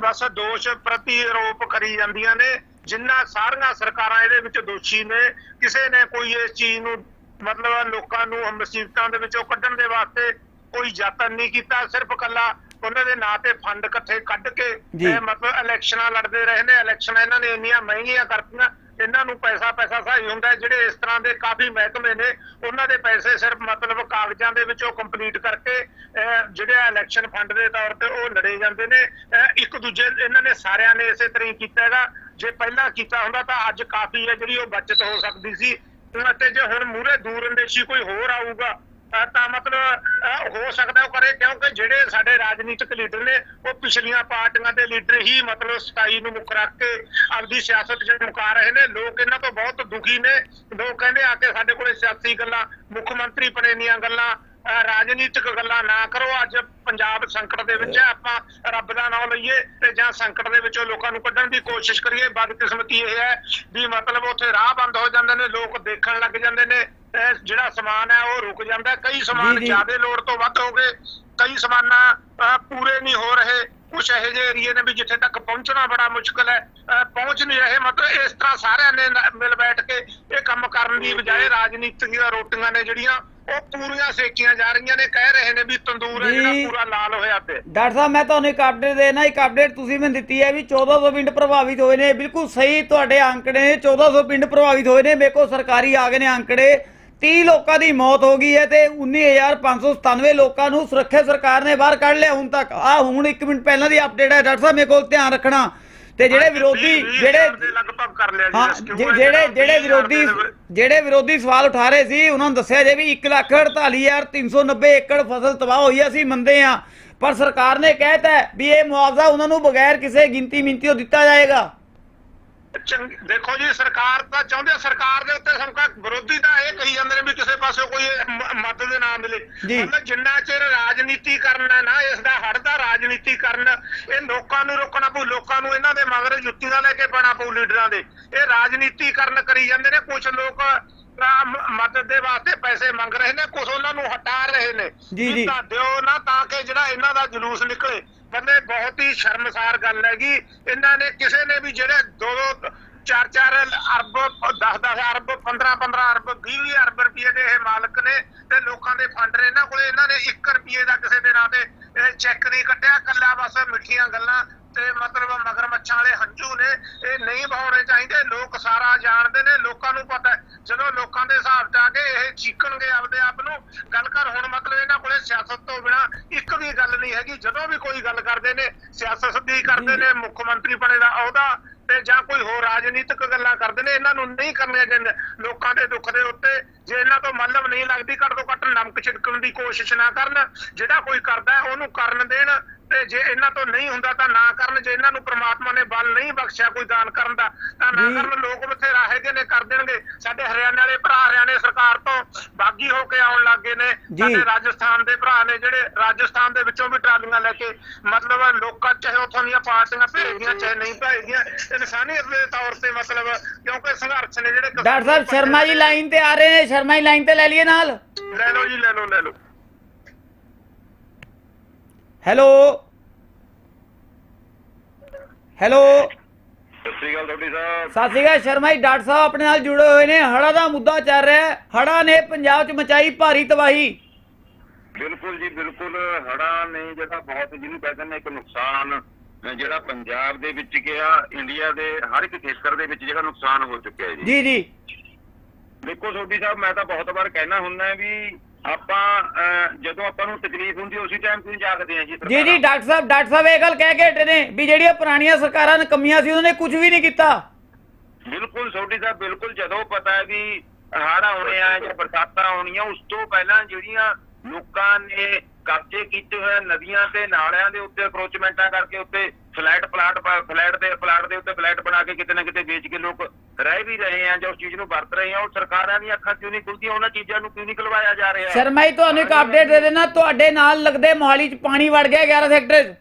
B: ਬਸ ਦੋਸ਼ ਪ੍ਰਤੀ ਆਰੋਪ ਕਰੀ ਜਾਂਦੀਆਂ ਨੇ। ਜਿੰਨਾ ਸਾਰੀਆਂ ਸਰਕਾਰਾਂ ਇਹਦੇ ਵਿੱਚ ਦੋਸ਼ੀ ਨੇ ਕਿਸੇ ਨੇ ਕੋਈ ਇਸ ਚੀਜ਼ ਨੂੰ ਮਤਲਬ ਲੋਕਾਂ ਨੂੰ ਮੁਸੀਬਤਾਂ ਦੇ ਵਿੱਚੋਂ ਕੱਢਣ ਦੇ ਵਾਸਤੇ ਕੋਈ ਯਤਨ ਨਹੀਂ ਕੀਤਾ ਸਿਰਫ ਕੱਲਾ ਉਹਨਾਂ ਦੇ ਨਾਂ ਤੇ ਫੰਡ ਇਕੱਠੇ ਕੱਢ ਕੇ। ਇਹ ਮਤਲਬ ਇਲੈਕਸ਼ਨਾਂ ਲੜਦੇ ਰਹੇ ਨੇ ਇਲੈਕਸ਼ਨ ਇਹਨਾਂ ਨੇ ਇੰਨੀਆਂ ਮਹਿੰਗੀਆਂ ਕਰਤੀਆਂ ਇਹਨਾਂ ਨੂੰ ਪੈਸਾ ਪੈਸਾ ਸਹਾਈ ਹੁੰਦਾ। ਜਿਹੜੇ ਇਸ ਤਰ੍ਹਾਂ ਦੇ ਕਾਫੀ ਮਹਿਕਮੇ ਨੇ ਉਹਨਾਂ ਦੇ ਪੈਸੇ ਸਿਰਫ ਮਤਲਬ ਕਾਗਜ਼ਾਂ ਦੇ ਵਿੱਚੋਂ ਕੰਪਲੀਟ ਕਰਕੇ ਜਿਹੜੇ ਇਲੈਕਸ਼ਨ ਫੰਡ ਦੇ ਤੌਰ ਤੇ ਉਹ ਲੜੇ ਜਾਂਦੇ ਨੇ ਇੱਕ ਦੂਜੇ ਇਹਨਾਂ ਨੇ ਸਾਰਿਆਂ ਨੇ ਇਸੇ ਤਰ੍ਹਾਂ ਹੀ ਕੀਤਾ ਹੈਗਾ ਜੇ ਪਹਿਲਾਂ ਕੀਤਾ ਹੁੰਦਾ ਤਾਂ ਅੱਜ ਕਾਫੀ ਹੈ ਜਿਹੜੀ ਉਹ ਬਚਤ ਹੋ ਸਕਦੀ ਸੀ ਤੇ ਜੇ ਹੁਣ ਮੂਰੇ ਦੂਰ ਅੰਦੇਸ਼ੀ ਕੋਈ ਹੋਰ ਆਊਗਾ, ਤਾਂ ਮਤਲਬ ਹੋ ਸਕਦਾ ਉਹ ਕਰੇ, ਕਿਉਂਕਿ ਜਿਹੜੇ ਸਾਡੇ ਰਾਜਨੀਤਿਕ ਲੀਡਰ ਨੇ, ਉਹ ਪਿਛਲੀਆਂ ਪਾਰਟੀਆਂ ਦੇ ਲੀਡਰ ਹੀ ਮਤਲਬ ਸਤਾਈ ਨੂੰ ਮੁੱਖ ਰੱਖ ਕੇ ਆਪਦੀ ਸਿਆਸਤ ਚ ਮੁਕਾ ਰਹੇ ਨੇ। ਲੋਕ ਇਹਨਾਂ ਤੋਂ ਬਹੁਤ ਦੁਖੀ ਨੇ। ਲੋਕ ਕਹਿੰਦੇ ਆ ਕੇ ਸਾਡੇ ਕੋਲੇ ਸਿਆਸੀ ਗੱਲਾਂ, ਮੁੱਖ ਮੰਤਰੀ ਬਣੇ ਦੀਆਂ ਗੱਲਾਂ ਰਾਜਨੀਤਿਕ ਗੱਲਾਂ ਨਾ ਕਰੋ। ਅੱਜ ਪੰਜਾਬ ਸੰਕਟ ਦੇ ਵਿੱਚ ਹੈ ਆਪਾਂ ਰੱਬ ਦਾ ਨਾਮ ਲਈਏ ਤੇ ਜਾਂ ਸੰਕਟ ਦੇ ਵਿੱਚੋਂ ਲੋਕਾਂ ਨੂੰ ਕੱਢਣ ਦੀ ਕੋਸ਼ਿਸ਼ ਕਰੀਏ। ਬਦਕਿਸਮਤੀ ਇਹ ਹੈ ਵੀ ਮਤਲਬ ਉੱਥੇ ਰਾਹ ਬੰਦ ਹੋ ਜਾਂਦੇ ਨੇ ਲੋਕ ਦੇਖਣ ਲੱਗ ਜਾਂਦੇ ਨੇ। ਜਿਹੜਾ ਸਮਾਨ ਹੈ ਉਹ ਰੁਕ ਜਾਂਦਾ। ਕਈ ਸਮਾਨ। ਜ਼ਿਆਦਾ ਲੋੜ ਤੋਂ ਵੱਧ ਹੋ ਗਏ। ਕਈ ਸਮਾਨਾਂ ਪੂਰੇ ਨਹੀਂ ਹੋ ਰਹੇ। ਕੁਝ ਇਹੋ ਜਿਹੇ ਏਰੀਏ ਨੇ ਵੀ ਜਿੱਥੇ ਤੱਕ ਪਹੁੰਚਣਾ ਬੜਾ ਮੁਸ਼ਕਲ ਹੈ। ਪਹੁੰਚ ਨਹੀਂ ਰਹੇ। ਮਤਲਬ ਇਸ ਤਰ੍ਹਾਂ ਸਾਰਿਆਂ ਨੇ ਨ- ਮਿਲ ਬੈਠ ਕੇ ਇਹ ਕੰਮ ਕਰਨ ਦੀ ਬਜਾਏ ਰਾਜਨੀਤਿਕ ਰੋਟੀਆਂ ਨੇ ਜਿਹੜੀਆਂ ਉਹ ਪੂਰੀਆਂ ਸੇਕੀਆਂ ਜਾ ਰਹੀਆਂ ਨੇ ਕਹਿ ਰਹੇ ਨੇ ਵੀ ਤੰਦੂਰ ਹੈ ਜਿਹੜਾ। ਪੂਰਾ ਲਾਲ ਹੋਇਆ ਪਿਆ।
A: ਡਾਕਟਰ ਸਾਹਿਬ ਮੈਂ ਤੁਹਾਨੂੰ ਇੱਕ ਅਪਡੇਟ ਦੇਣਾ ਇੱਕ ਅਪਡੇਟ ਤੁਸੀਂ ਮੈਨੂੰ ਦਿੱਤੀ ਹੈ ਵੀ 1400 ਪਿੰਡ ਪ੍ਰਭਾਵਿਤ ਹੋਏ ਨੇ ਬਿਲਕੁਲ ਸਹੀ ਤੁਹਾਡੇ ਅੰਕੜੇ ਨੇ 1400 ਪਿੰਡ ਪ੍ਰਭਾਵਿਤ ਹੋਏ ਨੇ ਮੇਰੇ ਕੋਲ ਸਰਕਾਰੀ ਆ ਗਏ ਨੇ ਅੰਕੜੇ। 30 ਲੋਕਾਂ ਦੀ ਮੌਤ ਹੋ ਗਈ ਹੈ ਤੇ 19597 ਲੋਕਾਂ ਨੂੰ ਸੁਰੱਖਿਅਤ ਸਰਕਾਰ ਨੇ ਬਾਹਰ ਕੱਢ ਲਿਆ। ਹੁਣ ਤੱਕ ਆ ਹੁਣ 1 ਮਿੰਟ ਪਹਿਲਾਂ ਦੀ ਅਪਡੇਟ ਹੈ ਡਾਕਟਰ ਸਾਹਿਬ ਮੇਰੇ ਕੋਲ ਧਿਆਨ ਰੱਖਣਾ। ਤੇ ਜਿਹੜੇ ਵਿਰੋਧੀ ਜਿਹੜੇ
B: ਲਗਭਗ ਕਰ ਲਿਆ ਜੀ
A: ਜਿਹੜੇ
B: ਜਿਹੜਾ
A: ਵਿਰੋਧੀ ਜਿਹੜੇ ਵਿਰੋਧੀ ਸਵਾਲ ਉਠਾ ਰਹੇ ਸੀ ਉਹਨਾਂ ਨੂੰ ਦੱਸਿਆ ਜੇ ਵੀ 148390 ਏਕੜ ਫਸਲ ਤਬਾਹ ਹੋਈ ਹੈ, ਅਸੀਂ ਮੰਨਦੇ ਆ ਪਰ ਸਰਕਾਰ ਨੇ ਕਹਿਤਾ ਵੀ ਇਹ ਮੁਆਵਜ਼ਾ ਉਹਨਾਂ ਨੂੰ ਬਗੈਰ ਕਿਸੇ ਗਿਣਤੀ ਮਿੰਤੀ ਤੋਂ ਦਿੱਤਾ ਜਾਏਗਾ।
B: ਦੇਖੋ ਜੀ ਸਰਕਾਰ ਤਾਂ ਚਾਹੁੰਦੇ ਸਰਕਾਰ ਦੇ ਉੱਤੇ ਸਮਕਾ ਵਿਰੋਧੀ ਤਾਂ ਇਹ ਕਹੀ ਜਾਂਦੇ ਨੇ ਵੀ ਕਿਸੇ ਪਾਸੇ ਕੋਈ ਮਦਦ ਨਾ ਮਿਲੇ। ਮਤਲਬ ਜਿੰਨਾ ਚਿਰ ਰਾਜਨੀਤੀ ਕਰਨਾ ਨਾ ਇਸ ਦਾ ਹੜ ਦਾ ਰਾਜਨੀਤੀ ਕਰਨ ਇਹ ਲੋਕਾਂ ਨੂੰ ਰੋਕਣਾ ਪਊ ਲੋਕਾਂ ਨੂੰ ਇਹਨਾਂ ਦੇ ਮਗਰ ਜੁੱਤੀਆਂ ਲੈ ਕੇ ਪੈਣਾ ਪਊ ਲੀਡਰਾਂ ਦੇ ਇਹ ਰਾਜਨੀਤੀ ਕਰਨ ਕਰੀ ਜਾਂਦੇ ਨੇ ਕੁਝ ਲੋਕ ਮਦਦ ਦੇ ਵਾਸਤੇ ਪੈਸੇ ਮੰਗ ਰਹੇ ਨੇ ਕੁਝ ਉਹਨਾਂ ਨੂੰ ਹਟਾ ਰਹੇ ਨੇ
A: ਜੀ, ਜੀ।
B: ਦਿਓ ਨਾ ਤਾਂ ਕਿ ਜਿਹੜਾ ਇਹਨਾਂ ਦਾ ਜਲੂਸ ਨਿਕਲੇ ਬੰਦੇ, ਬਹੁਤ ਹੀ ਸ਼ਰਮਸਾਰ ਗੱਲ ਹੈਗੀ। ਇਹਨਾਂ ਨੇ ਕਿਸੇ ਨੇ ਵੀ ਜਿਹੜੇ ਦੋ ਦੋ, ਚਾਰ ਚਾਰ ਅਰਬ 10 10 ਅਰਬ 15 15 ਅਰਬ 20 20 ਅਰਬ ਰੁਪਏ ਦੇ ਇਹ ਮਾਲਕ ਨੇ ਤੇ ਲੋਕਾਂ ਦੇ ਫੰਡ ਨੇ। ਇਹਨਾਂ ਕੋਲੇ ਇਹਨਾਂ ਨੇ 1 ਰੁਪਏ ਦਾ ਕਿਸੇ ਦੇ ਨਾਂ ਤੇ ਚੈੱਕ ਨਹੀਂ ਕੱਟਿਆ ਕੱਲਾ ਬਸ ਮਿੱਠੀਆਂ ਗੱਲਾਂ ਤੇ ਮਤਲਬ ਮਗਰਮੱਛਾਂ ਵਾਲੇ ਹੰਝੂ ਨੇ ਇਹ ਨਹੀਂ ਪਾਉਣੇ ਚਾਹੀਦੇ। ਲੋਕ ਸਾਰਾ ਜਾਣਦੇ ਨੇ ਲੋਕਾਂ ਨੂੰ ਪਤਾ ਹੈ। ਜਦੋਂ ਲੋਕਾਂ ਦੇ ਹਿਸਾਬ ਚ ਆ ਕੇ ਇਹ ਚੀਕਣਗੇ ਆਪਦੇ ਆਪ ਨੂੰ ਗੱਲ ਕਰ ਹੁਣ ਮਤਲਬ ਇਹਨਾਂ ਕੋਲੇ ਸਿਆਸਤ ਤੋਂ ਬਿਨਾ ਇੱਕ ਵੀ ਗੱਲ ਨਹੀਂ ਹੈਗੀ। ਜਦੋਂ ਵੀ ਕੋਈ ਗੱਲ ਕਰਦੇ ਨੇ ਸਿਆਸਤ ਦੀ ਕਰਦੇ ਨੇ ਮੁੱਖ ਮੰਤਰੀ ਬਣੇ ਦਾ ਅਹੁਦਾ ਤੇ ਜਾਂ ਕੋਈ ਹੋਰ ਰਾਜਨੀਤਿਕ ਗੱਲਾਂ ਕਰਦੇ ਨੇ ਇਹਨਾਂ ਨੂੰ ਨਹੀਂ ਕਰਨੀਆਂ ਚਾਹੀਦੀਆਂ ਲੋਕਾਂ ਦੇ ਦੁੱਖ ਦੇ ਉੱਤੇ ਜੇ ਇਹਨਾਂ ਤੋਂ ਮਤਲਬ ਨਹੀਂ ਲੱਗਦੀ ਘੱਟ ਤੋਂ ਘੱਟ ਨਮਕ ਛਿੜਕਣ ਦੀ ਕੋਸ਼ਿਸ਼ ਨਾ ਕਰਨ। ਜਿਹੜਾ ਕੋਈ ਕਰਦਾ ਉਹਨੂੰ ਕਰਨ ਦੇਣ। ਤੇ ਜੇ ਇਹਨਾਂ ਤੋਂ ਨਹੀਂ ਹੁੰਦਾ ਤਾਂ ਨਾ ਕਰਨ ਜੇ ਇਹਨਾਂ ਨੂੰ ਪ੍ਰਮਾਤਮਾ ਨੇ ਬਲ ਨਹੀਂ ਬਖਸ਼ਿਆ ਕੋਈ ਦਾਨ ਕਰਨ ਦਾ ਤਾਂ ਨਾ। ਕਰਨ ਲੋਕ ਬਥੇਰਾ ਹੈਗੇ ਨੇ ਕਰ ਦੇਣਗੇ ਸਾਡੇ ਹਰਿਆਣਾ ਵਾਲੇ ਭਰਾ ਹਰਿਆਣੇ ਸਰਕਾਰ ਤੋਂ ਬਾਗੀ ਹੋ ਕੇ ਆਉਣ ਲੱਗੇ ਨੇ। ਸਾਡੇ ਰਾਜਸਥਾਨ ਦੇ ਭਰਾ ਨੇ ਜਿਹੜੇ ਰਾਜਸਥਾਨ ਦੇ ਵਿੱਚੋਂ ਵੀ ਟਰਾਲੀਆਂ ਲੈ ਕੇ ਮਤਲਬ ਲੋਕਾਂ ਚਾਹੇ ਉੱਥੋਂ ਦੀਆਂ ਪਾਰਟੀਆਂ ਭੇਜਦੀਆਂ ਚਾਹੇ ਨਹੀਂ ਭੇਜਦੀਆਂ ਇਨਸਾਨੀਅਤ ਦੇ ਤੌਰ ਤੇ ਮਤਲਬ ਕਿਉਂਕਿ ਸੰਘਰਸ਼ ਨੇ ਜਿਹੜੇ
A: ਡਾਕਟਰ ਸਾਹਿਬ ਸ਼ਰਮਾ ਜੀ ਲਾਈਨ ਤੇ ਆ ਰਹੇ ਨੇ ਸ਼ਰਮਾ ਜੀ ਲਾਈਨ ਤੇ ਲੈ ਲਈਏ ਨਾਲ
B: ਲੈ ਲਓ ਜੀ ਲੈ ਲਓ ਲੈ ਲਓ
A: ਹੈਲੋ। ਹੈਲੋ।
C: ਸਤਿ ਸ਼੍ਰੀ ਅਕਾਲ ਤੁਹਾਡੀ ਸਾਹਿਬ।
A: ਸਤਿ ਸ਼੍ਰੀ ਅਕਾਲ ਸ਼ਰਮਾ ਜੀ ਡਾਕਟਰ ਸਾਹਿਬ ਆਪਣੇ ਨਾਲ ਜੁੜੇ ਹੋਏ ਨੇ। ਹੜਾ ਦਾ ਮੁੱਦਾ ਚੱਲ ਰਿਹਾ ਹੈ। ਹੜਾ ਨੇ ਪੰਜਾਬ 'ਚ ਮਚਾਈ ਭਾਰੀ ਤਬਾਹੀ।
C: ਬਿਲਕੁਲ ਜੀ ਬਿਲਕੁਲ। ਹੜ੍ਹਾਂ ਨੇ ਜਿਹੜਾ ਬਹੁਤ ਜਿਹਨੂੰ ਕਹਿੰਦੇ ਨੇ ਇੱਕ ਨੁਕਸਾਨ ਜਿਹੜਾ ਪੰਜਾਬ ਦੇ ਵਿੱਚ ਗਿਆ ਇੰਡੀਆ ਦੇ ਹਰ ਇੱਕ ਖੇਤਰ ਦੇ ਵਿੱਚ ਜਿਹੜਾ ਨੁਕਸਾਨ ਹੋ ਚੁੱਕਿਆ ਹੈ ਜੀ।
A: ਜੀ ਜੀ।
C: ਦੇਖੋ ਤੁਹਾਡੀ ਸਾਹਿਬ ਮੈਂ ਤਾਂ ਬਹੁਤ ਵਾਰ ਕਹਿਣਾ ਹੁੰਦਾ ਵੀ ਆਪਾਂ ਜਦੋਂ ਆਪਾਂ ਨੂੰ ਤਕਲੀਫ ਹੁੰਦੀ ਉਸੇ ਟਾਈਮ ਕਿਉਂ ਜਾਗਦੇ ਆ ਜੀ
A: ਜੀ ਜੀ? ਡਾਕਟਰ ਸਾਹਿਬ ਡਾਕਟਰ ਸਾਹਿਬ ਇਹ ਗੱਲ ਕਹਿ ਕੇ ਹਟੇ ਨੇ ਵੀ ਜਿਹੜੀਆਂ ਪੁਰਾਣੀਆਂ ਸਰਕਾਰਾਂ ਨਕਮੀਆਂ ਸੀ ਉਹਨਾਂ ਨੇ ਕੁਝ ਵੀ ਨਹੀਂ ਕੀਤਾ
C: ਬਿਲਕੁਲ ਤੁਹਾਡੀ ਸਾਹਿਬ ਬਿਲਕੁਲ ਜਦੋਂ ਪਤਾ ਹੈ ਵੀ ਹੜ੍ਹ ਆਉਣੇ ਆ ਜਾਂ ਬਰਸਾਤਾਂ ਆਉਣੀਆਂ ਉਸ ਤੋਂ ਪਹਿਲਾਂ ਜਿਹੜੀਆਂ ਲੋਕਾਂ ਨੇ ਕਬਜ਼ੇ ਕੀਤੇ ਹੋਏ ਨਦੀਆਂ ਤੇ ਨਾਲਿਆਂ ਦੇ ਉੱਤੇ ਅਪਰੋਚਮੈਂਟਾਂ ਕਰਕੇ ਉੱਤੇ ਫਲੈਟ ਪਲਾਟ ਫਲੈਟ ਦੇ ਪਲਾਟ ਦੇ ਉੱਤੇ ਫਲੈਟ ਬਣਾ ਕੇ ਕਿਤੇ ਨਾ ਕਿਤੇ ਵੇਚ ਕੇ ਲੋਕ ਰਹਿ ਵੀ ਰਹੇ ਆ ਜਾਂ ਉਸ ਚੀਜ਼ ਨੂੰ ਵਰਤ ਰਹੇ ਆ ਉਹ ਸਰਕਾਰਾਂ ਦੀਆਂ ਅੱਖਾਂ ਕਿਉਂ ਨਹੀਂ ਖੁੱਲਦੀਆਂ? ਉਹਨਾਂ ਚੀਜ਼ਾਂ ਨੂੰ ਕਿਉਂ ਨਹੀਂ ਖਲਵਾਇਆ ਜਾ ਰਿਹਾ?
A: ਸ਼ਰਮਾ ਜੀ ਤੁਹਾਨੂੰ ਇੱਕ ਅਪਡੇਟ ਦੇ ਦੇਣਾ ਤੁਹਾਡੇ ਨਾਲ ਲੱਗਦੇ ਮੋਹਾਲੀ 'ਚ ਪਾਣੀ ਵੜ ਗਿਆ 11 ਸੈਕਟਰ 'ਚ।